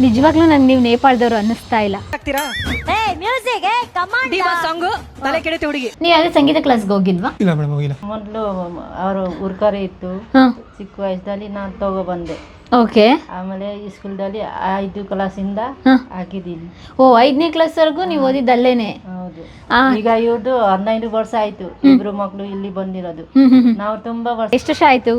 ನಿಜವಾಗ್ಲೂ ನಂಗೆ ನೀವು ನೇಪಾಳದವ್ರು ಅನ್ನಿಸ್ತಾ ಇಲ್ಲ. ಡಿವಾ ಸಾಂಗು ತಲೆ ಕೆಡುತ್ತೆ ಹುಡುಗಿ. ನೀವು ಯಾವುದೇ ಸಂಗೀತ ಕ್ಲಾಸ್ಗೆ ಹೋಗಿಲ್ವಾ? ಇಲ್ಲ ಮೇಡಮ್ ಹೋಗಿಲ್ಲ. ಮೊದಲು ಅವರು ಉರ್ಕರೆ ಇತ್ತು. ಹಾಂ. ಚಿಕ್ಕ ವಯಸ್ಸಲ್ಲಿ ನಾನು ತಗೊಬಂದೆ ಓಕೆ. ಆಮೇಲೆ ಈ ಸ್ಕೂಲ್ದಲ್ಲಿ ಐದು ಕ್ಲಾಸಿಂದ ಹಾಂ. ಹಾಕಿದ್ದೀನಿ. ಓ ಐದನೇ ಕ್ಲಾಸ್ವರೆಗೂ ನೀವು ಓದಿದ್ದು ಅಲ್ಲೇನೆ? ಹೌದು. ಆ. ಈಗ ಇವ್ರದ್ದು ಹದಿನೈದು ವರ್ಷ ಆಯ್ತು. ಇಬ್ರು ಮಕ್ಕಳು ಇಲ್ಲಿ ಬಂದಿರೋದು. ಹ್ಮ್ ಹ್ಮ್ ಹ್ಮ್. ನಾವು ತುಂಬಾ ವರ್ಷ ಎಷ್ಟು ವರ್ಷ ಆಯ್ತು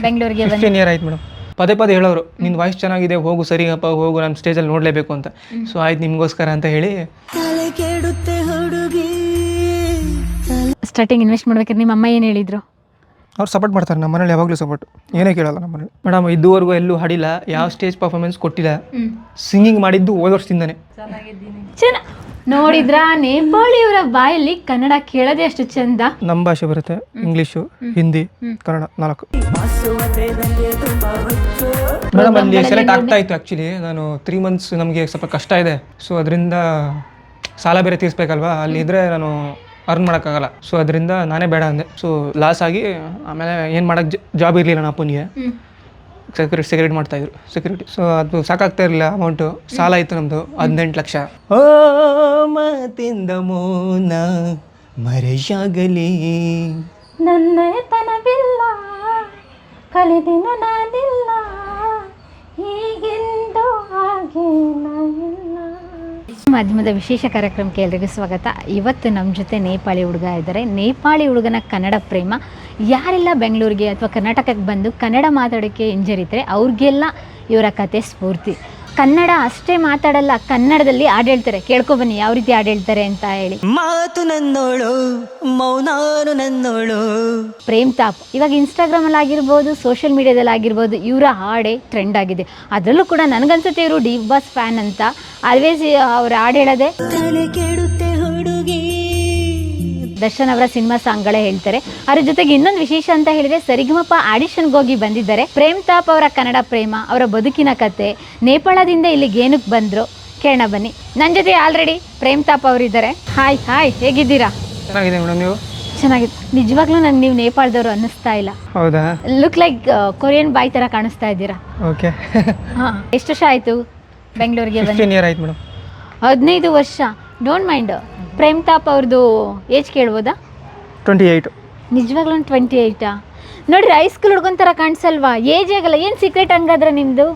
ಬೆಂಗಳೂರಿಗೆ ಬಂದು ಫಿಫ್ಟೀನ್ ಇಯರ್ ಆಯ್ತು ಮೇಡಮ್ ಪದೇ ಪದೇ ಹೇಳೋರು ನಿನ್ನ ವಾಯ್ಸ್ ಚೆನ್ನಾಗಿದೆ ಹೋಗು ಸರಿಗಪ್ಪ ಹೋಗು ನಾನು ಸ್ಟೇಜಲ್ಲಿ ನೋಡಲೇಬೇಕು ಅಂತ. ಸೊ ಆಯ್ತು ನಿಮಗೋಸ್ಕರ ಅಂತ ಹೇಳಿ. ಸ್ಟಾರ್ಟಿಂಗ್ ಇನ್ವೆಸ್ಟ್ ಮಾಡ್ಬೇಕಾದ್ರೆ ನಿಮ್ಮ ಅಮ್ಮ ಏನು ಹೇಳಿದ್ರು? ಅವ್ರು ಸಪೋರ್ಟ್ ಮಾಡ್ತಾರೆ ನಮ್ಮ ಮನೇಲಿ ಯಾವಾಗಲೂ ಸಪೋರ್ಟ್ ಏನೇ ಕೇಳಲ್ಲ ನಮ್ಮ ಮನೇಲಿ. ಮೇಡಮ್ ಇದುವರೆಗೂ ಎಲ್ಲೂ ಹಾಡಿಲ್ಲ ಯಾವ ಸ್ಟೇಜ್ ಪರ್ಫಾರ್ಮೆನ್ಸ್ ಕೊಟ್ಟಿಲ್ಲ. ಸಿಂಗಿಂಗ್ ಮಾಡಿದ್ದು ಹೋದ ವರ್ಷದಿಂದನೇ. ಚೆನ್ನ ನೋಡಿದ್ರಾ? ನೇಪಾಳಿಯವರ ಬಾಯಲ್ಲಿ ಕನ್ನಡ ಕೇಳದೆ ಅಷ್ಟು ಚಂದ. ನಮ್ಮ ಭಾಷೆ ಬರುತ್ತೆ. ಇಂಗ್ಲಿಷು ಹಿಂದಿ ಕನ್ನಡ ನಾಲ್ಕು. ಮೇಡಮ್ ಅಲ್ಲಿ ಸೆಲೆಕ್ಟ್ ಆಗ್ತಾ ಇತ್ತು ಆ್ಯಕ್ಚುಲಿ ನಾನು ತ್ರೀ ಮಂತ್ಸ್ ನಮಗೆ ಸ್ವಲ್ಪ ಕಷ್ಟ ಇದೆ. ಸೊ ಅದರಿಂದ ಸಾಲ ಬೇರೆ ತೀರಿಸ್ಬೇಕಲ್ವಾ? ಅಲ್ಲಿ ಇದ್ರೆ ನಾನು ಅರ್ನ್ ಮಾಡೋಕ್ಕಾಗಲ್ಲ. ಸೊ ಅದರಿಂದ ನಾನೇ ಬೇಡ ಅಂದೆ. ಸೊ ಲಾಸ್ ಆಗಿ ಆಮೇಲೆ ಏನು ಮಾಡೋಕ್ಕೆ ಜಾಬ್ ಇರಲಿಲ್ಲ ನಾ ಅಪ್ಪನಿಗೆ ಸೆಕ್ಯೂರಿಟಿ ಸೆಕ್ಯೂರಿಟಿ ಮಾಡ್ತಾ ಇದ್ರು ಸೆಕ್ಯೂರಿಟಿ ಸೊ ಅದು ಸಾಕಾಗ್ತಾ ಇರಲಿಲ್ಲ ಅಮೌಂಟು ಸಾಲ ಇತ್ತು ನಮ್ಮದು ಹದಿನೆಂಟು ಲಕ್ಷ. ಓ ಮಾತಿಂದ ಮೌನ ಮರೆಯಾಗಲಿ. ನನ್ನ ತನವಿಲ್ಲ ಕಲಿದಿನ ನಾನಿಲ್ಲ ಹೀಗೆಂದು ಹಾಗೆ ಇಲ್ಲ ಮಾಧ್ಯಮದ ವಿಶೇಷ ಕಾರ್ಯಕ್ರಮಕ್ಕೆ ಎಲ್ರಿಗೂ ಸ್ವಾಗತ. ಇವತ್ತು ನಮ್ಮ ಜೊತೆ ನೇಪಾಳಿ ಹುಡುಗ ಇದ್ದಾರೆ. ನೇಪಾಳಿ ಹುಡುಗನ ಕನ್ನಡ ಪ್ರೇಮ. ಯಾರೆಲ್ಲ ಬೆಂಗಳೂರಿಗೆ ಅಥವಾ ಕರ್ನಾಟಕಕ್ಕೆ ಬಂದು ಕನ್ನಡ ಮಾತಾಡೋಕ್ಕೆ ಹಿಂಜರಿತಾರೆ, ಅವ್ರಿಗೆಲ್ಲ ಇವರ ಕತೆ ಸ್ಫೂರ್ತಿ. ಕನ್ನಡ ಅಷ್ಟೇ ಮಾತಾಡಲ್ಲ ಕನ್ನಡದಲ್ಲಿ ಹಾಡು ಹೇಳ್ತಾರೆ ಕೇಳ್ಕೊಬನ್ನಿ ಯಾವ ರೀತಿ ಹಾಡು ಹೇಳ್ತಾರೆ ಅಂತ ಹೇಳಿ. ಮಾತು ನನ್ನೋಳು ಮೌನಾನು ನನ್ನೋಳು. ಪ್ರೇಮ್ ತಾಪ್ ಇವಾಗ ಇನ್ಸ್ಟಾಗ್ರಾಮಲ್ಲಿ ಆಗಿರ್ಬೋದು ಸೋಷಿಯಲ್ ಮೀಡಿಯಾದಲ್ಲಿ ಆಗಿರ್ಬೋದು ಇವರ ಹಾಡೇ ಟ್ರೆಂಡ್ ಆಗಿದೆ. ಅದರಲ್ಲೂ ಕೂಡ ನನಗನ್ಸುತ್ತೆ ಇವರು ಡಿ ಬಾಸ್ ಫ್ಯಾನ್ ಅಂತ. ಆಲ್ವೇಸ್ ಅವ್ರ ಹಾಡು ಹೇಳೋದೆ. ದರ್ಶನ್ ಅವರ ಸಿನಿಮಾ ಸಾಂಗ್ಗಳೇ ಹೇಳ್ತಾರೆ. ಅದ್ರ ಜೊತೆಗೆ ಇನ್ನೊಂದು ವಿಶೇಷ ಅಂತ ಹೇಳಿದ್ರೆ ಸರಿಗಮಪ ಆಡಿಷನ್ಗೆ ಹೋಗಿ ಬಂದಿದ್ದಾರೆ. ಪ್ರೇಮ್ ತಾಪ್ ಅವರ ಕನ್ನಡ ಪ್ರೇಮ ಅವರ ಬದುಕಿನ ಕತೆ ನೇಪಾಳದಿಂದ ಇಲ್ಲಿಗೆ ಏನಕ್ಕೆ ಬಂದ್ರು. ಕೇಳೋಣ ಬನ್ನಿ. ನನ್ನ ಜೊತೆ ಆಲ್ರೆಡಿ ಪ್ರೇಮ್ ತಾಪ್ ಅವರಿದ್ದಾರೆ ಹಾಯ್ ಹಾಯ್ ಹೇಗಿದ್ದೀರಾ? ಚೆನ್ನಾಗಿದೆ ಮೇಡಮ್ ನೀವು? ಚೆನ್ನಾಗಿದೆ ನಿಜವಾಗ್ಲೂ ನಂಗೆ ನೀವು ನೇಪಾಳದವರು ಅನ್ನಿಸ್ತಾ ಇಲ್ಲ. ಹೌದಾ? ಲುಕ್ ಲೈಕ್ ಕೊರಿಯನ್ ಬಾಯ್ ತರ ಕಾಣಿಸ್ತಾ ಇದ್ದೀರಾ? ಓಕೆ. ಹಾಂ. ಎಷ್ಟು ವರ್ಷ ಆಯಿತು ಬೆಂಗಳೂರಿಗೆ ಬಂದು ಫಿಫ್ಟೀನ್ ಇಯರ್ ಆಯ್ತು ಮೇಡಮ್. ಹದಿನೈದು ವರ್ಷ. ಡೋಂಟ್ ಮೈಂಡ್ ಪ್ರೇಮ್ ತಾಪ್ ಅವ್ರದ್ದು ಏಜ್ ಕೇಳ್ಬೋದಾ? ಟ್ವೆಂಟಿ ಏಯ್ಟು ನಿಜವಾಗ್ಲೂ ಟ್ವೆಂಟಿ ಏಯ್ಟಾ ನೋಡ್ರಿ ಹೈಸ್ಕೂಲ್ ಹುಡ್ಗನ್ ಥರ ಕಾಣಿಸಲ್ವಾ? ಏಜ್ ಆಗಲ್ಲ. ಏನು ಸೀಕ್ರೆಟ್ ಹಂಗಾದ್ರೆ ನಿಮ್ಮದು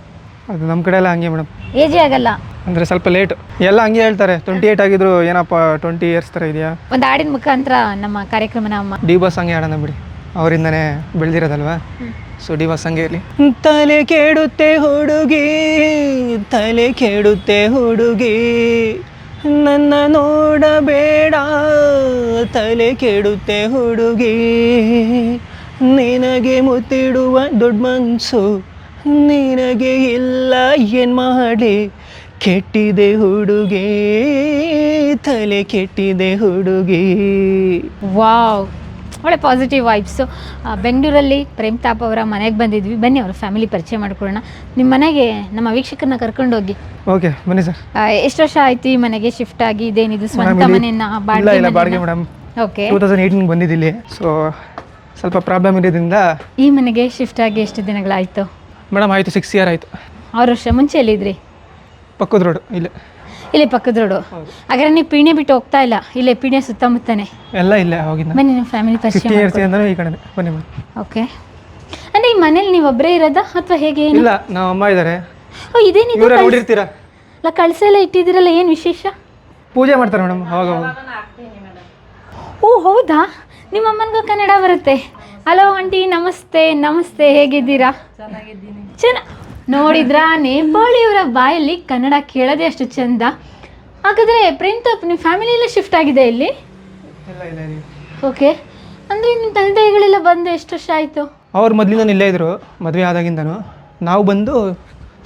ಅದು ನಮ್ಮ ಕಡೆ ಎಲ್ಲ ಹಂಗೆ ಮೇಡಮ್. ಏಜ್ ಆಗಲ್ಲ. ಅಂದರೆ ಸ್ವಲ್ಪ ಲೇಟ್ ಎಲ್ಲ ಹಂಗೆ ಹೇಳ್ತಾರೆ. ಟ್ವೆಂಟಿ ಏಯ್ಟ್ ಆಗಿದ್ರು ಏನಪ್ಪ ಟ್ವೆಂಟಿ ಇಯರ್ಸ್ ಥರ ಇದೆಯಾ? ಒಂದು ಹಾಡಿನ ಮುಖಾಂತರ ನಮ್ಮ ಕಾರ್ಯಕ್ರಮ ನಮ್ಮ ಡಿ ಬಾಸ್ ಹಂಗೆ ಆಡೋಣ ಬಿಡಿ. ಅವರಿಂದನೇ ಬೆಳೆದಿರೋದಲ್ವಾ? ಸೊ ಡಿ ಬಾಸ್ ಹಂಗೆ ಇರಲಿ. ತಲೆ ಕೆಡುತ್ತೆ ಹುಡುಗಿ ತಲೆ ಕೆಡುತ್ತೆ ಹುಡುಗಿ. ನನ್ನ ನೋಡಬೇಡ, ತಲೆ ಕೆಡುತ್ತೆ ಹುಡುಗಿ. ನಿನಗೆ ಮುತ್ತಿಡುವ ದೊಡ್ಡ ಮನ್ಸು ನಿನಗೆ ಇಲ್ಲ, ಏನು ಮಾಡಿ? ಕೆಟ್ಟಿದೆ ಹುಡುಗಿ, ತಲೆ ಕೆಟ್ಟಿದೆ ಹುಡುಗಿ. ವಾವ್. ಒಳ್ಳೆ ಪಾಸಿಟಿವ್ ವೈಬ್ಸು ಬೆಂಗಳೂರಲ್ಲಿ ಪ್ರೇಮ್ ತಾಪ್ ಅವರ ಮನೆಗೆ ಬಂದಿದ್ವಿ. ಬನ್ನಿ ಅವರ ಫ್ಯಾಮಿಲಿ ಪರಿಚಯ ಮಾಡ್ಕೊಳ್ಳೋಣ. ನಿಮ್ಮ ಮನೆಗೆ ನಮ್ಮ ವೀಕ್ಷಕರನ್ನ ಕರ್ಕೊಂಡು ಹೋಗಿ. ಓಕೆ ಬನ್ನಿ ಸರ್ ಎಷ್ಟು ವರ್ಷ ಆಯ್ತು ಈ ಮನೆಗೆ ಶಿಫ್ಟ್ ಆಗಿ? ಇದೇನಿದು ಸ್ವಂತ ಮನೆಯನ್ನ ಇಲ್ಲ ಬಾಡಿಗೆ madam okay two thousand eighteen ಬಂದಿದ್ದಿಲ್ಲಿ so ಸ್ವಲ್ಪ ಪ್ರಾಬ್ಲಮ್ ಇರೋದ್ರಿಂದ ಈ ಮನೆಗೆ ಶಿಫ್ಟ್ ಆಗಿ ಎಷ್ಟು ದಿನಗಳಾಯ್ತು? ಮೇಡಮ್ ಆಯಿತು ಸಿಕ್ಸ್ ಇಯರ್ ಆಯಿತು. ಆರು ವರ್ಷ ಮುಂಚೆ ಎಲ್ಲಿದ್ರಿ ಪಕ್ಕದ ರೋಡ್ ಇಲ್ಲಿ. ಇಲ್ಲಿ ಪಕ್ಕದ ರೋಡು ಹಾಗಾದ್ರೆ ನೀವು ಪೀಣ್ಯ ಬಿಟ್ಟು ಹೋಗ್ತಾ ಇಲ್ಲ ಇಲ್ಲೇ ಪೀಣ್ಯ ಸುತ್ತಮುತ್ತನೇ. ಎಲ್ಲ ಇಲ್ಲೇ ಹೋಗಿ ಬನ್ನಿ ನಿಮ್ಮ ಫ್ಯಾಮಿಲಿ ಪರಿಚಯ ಫಿಫ್ಟಿ ಇಯರ್ಸ್ ಅಂದ್ರೆ ಈ ಕಡೆ ಬನ್ನಿ ಮೇಡಮ್ ಓಕೆ. ಅಂದ್ರೆ ಈ ಮನೇಲಿ ನೀವು ಒಬ್ಬರೇ ಇರೋದಾ ಅಥವಾ ಹೇಗೆ ಏನು? ಇಲ್ಲ ನಮ್ಮ ಅಮ್ಮ ಇದ್ದಾರೆ ಓ ಇದೇನಿದು ಇವರೇ ಕಳ್ಸ- ನೋಡಿರ್ತೀರಾ? ಅಲ್ಲ ಕಳಸ ಎಲ್ಲ ಇಟ್ಟಿದ್ದೀರಲ್ಲ ಏನು ವಿಶೇಷ? ಪೂಜೆ ಮಾಡ್ತಾರೆ ಮೇಡಮ್ ಅವಾಗ ಅವಾಗ. ಓ ಹೌದಾ? ನಿಮ್ಮ ಅಮ್ಮನಿಗೂ ಕನ್ನಡ ಬರುತ್ತೆ. ಹಲೋ ಆಂಟಿ ನಮಸ್ತೆ ನಮಸ್ತೆ ಹೇಗಿದ್ದೀರಾ? ಚೆನ್ನಾಗಿದ್ದೀನಿ. ಚೆನ್ನ ನೋಡಿದ್ರಾ? ನೇಪಾಳಿಯವರ ಬಾಯಲ್ಲಿ ಕನ್ನಡ ಕೇಳೋದೇ ಅಷ್ಟು ಚಂದ. ಹಾಗಾದ್ರೆ ಪ್ರಿಂಟ್ ಅಪ್ ನಿಮ್ಮ ಫ್ಯಾಮಿಲಿ ಎಲ್ಲ ಶಿಫ್ಟ್ ಆಗಿದೆ ಇಲ್ಲಿ? ಓಕೆ ಅಂದರೆ ನಿಮ್ಮ ತಂದೆ ತಾಯಿಗಳೆಲ್ಲ ಬಂದು ಎಷ್ಟು ವರ್ಷ ಆಯಿತು? ಅವ್ರು ಮೊದಲಿಂದ ಇಲ್ಲೇ ಇದ್ರು ಮದುವೆ ಆದಾಗಿಂದನು. ನಾವು ಬಂದು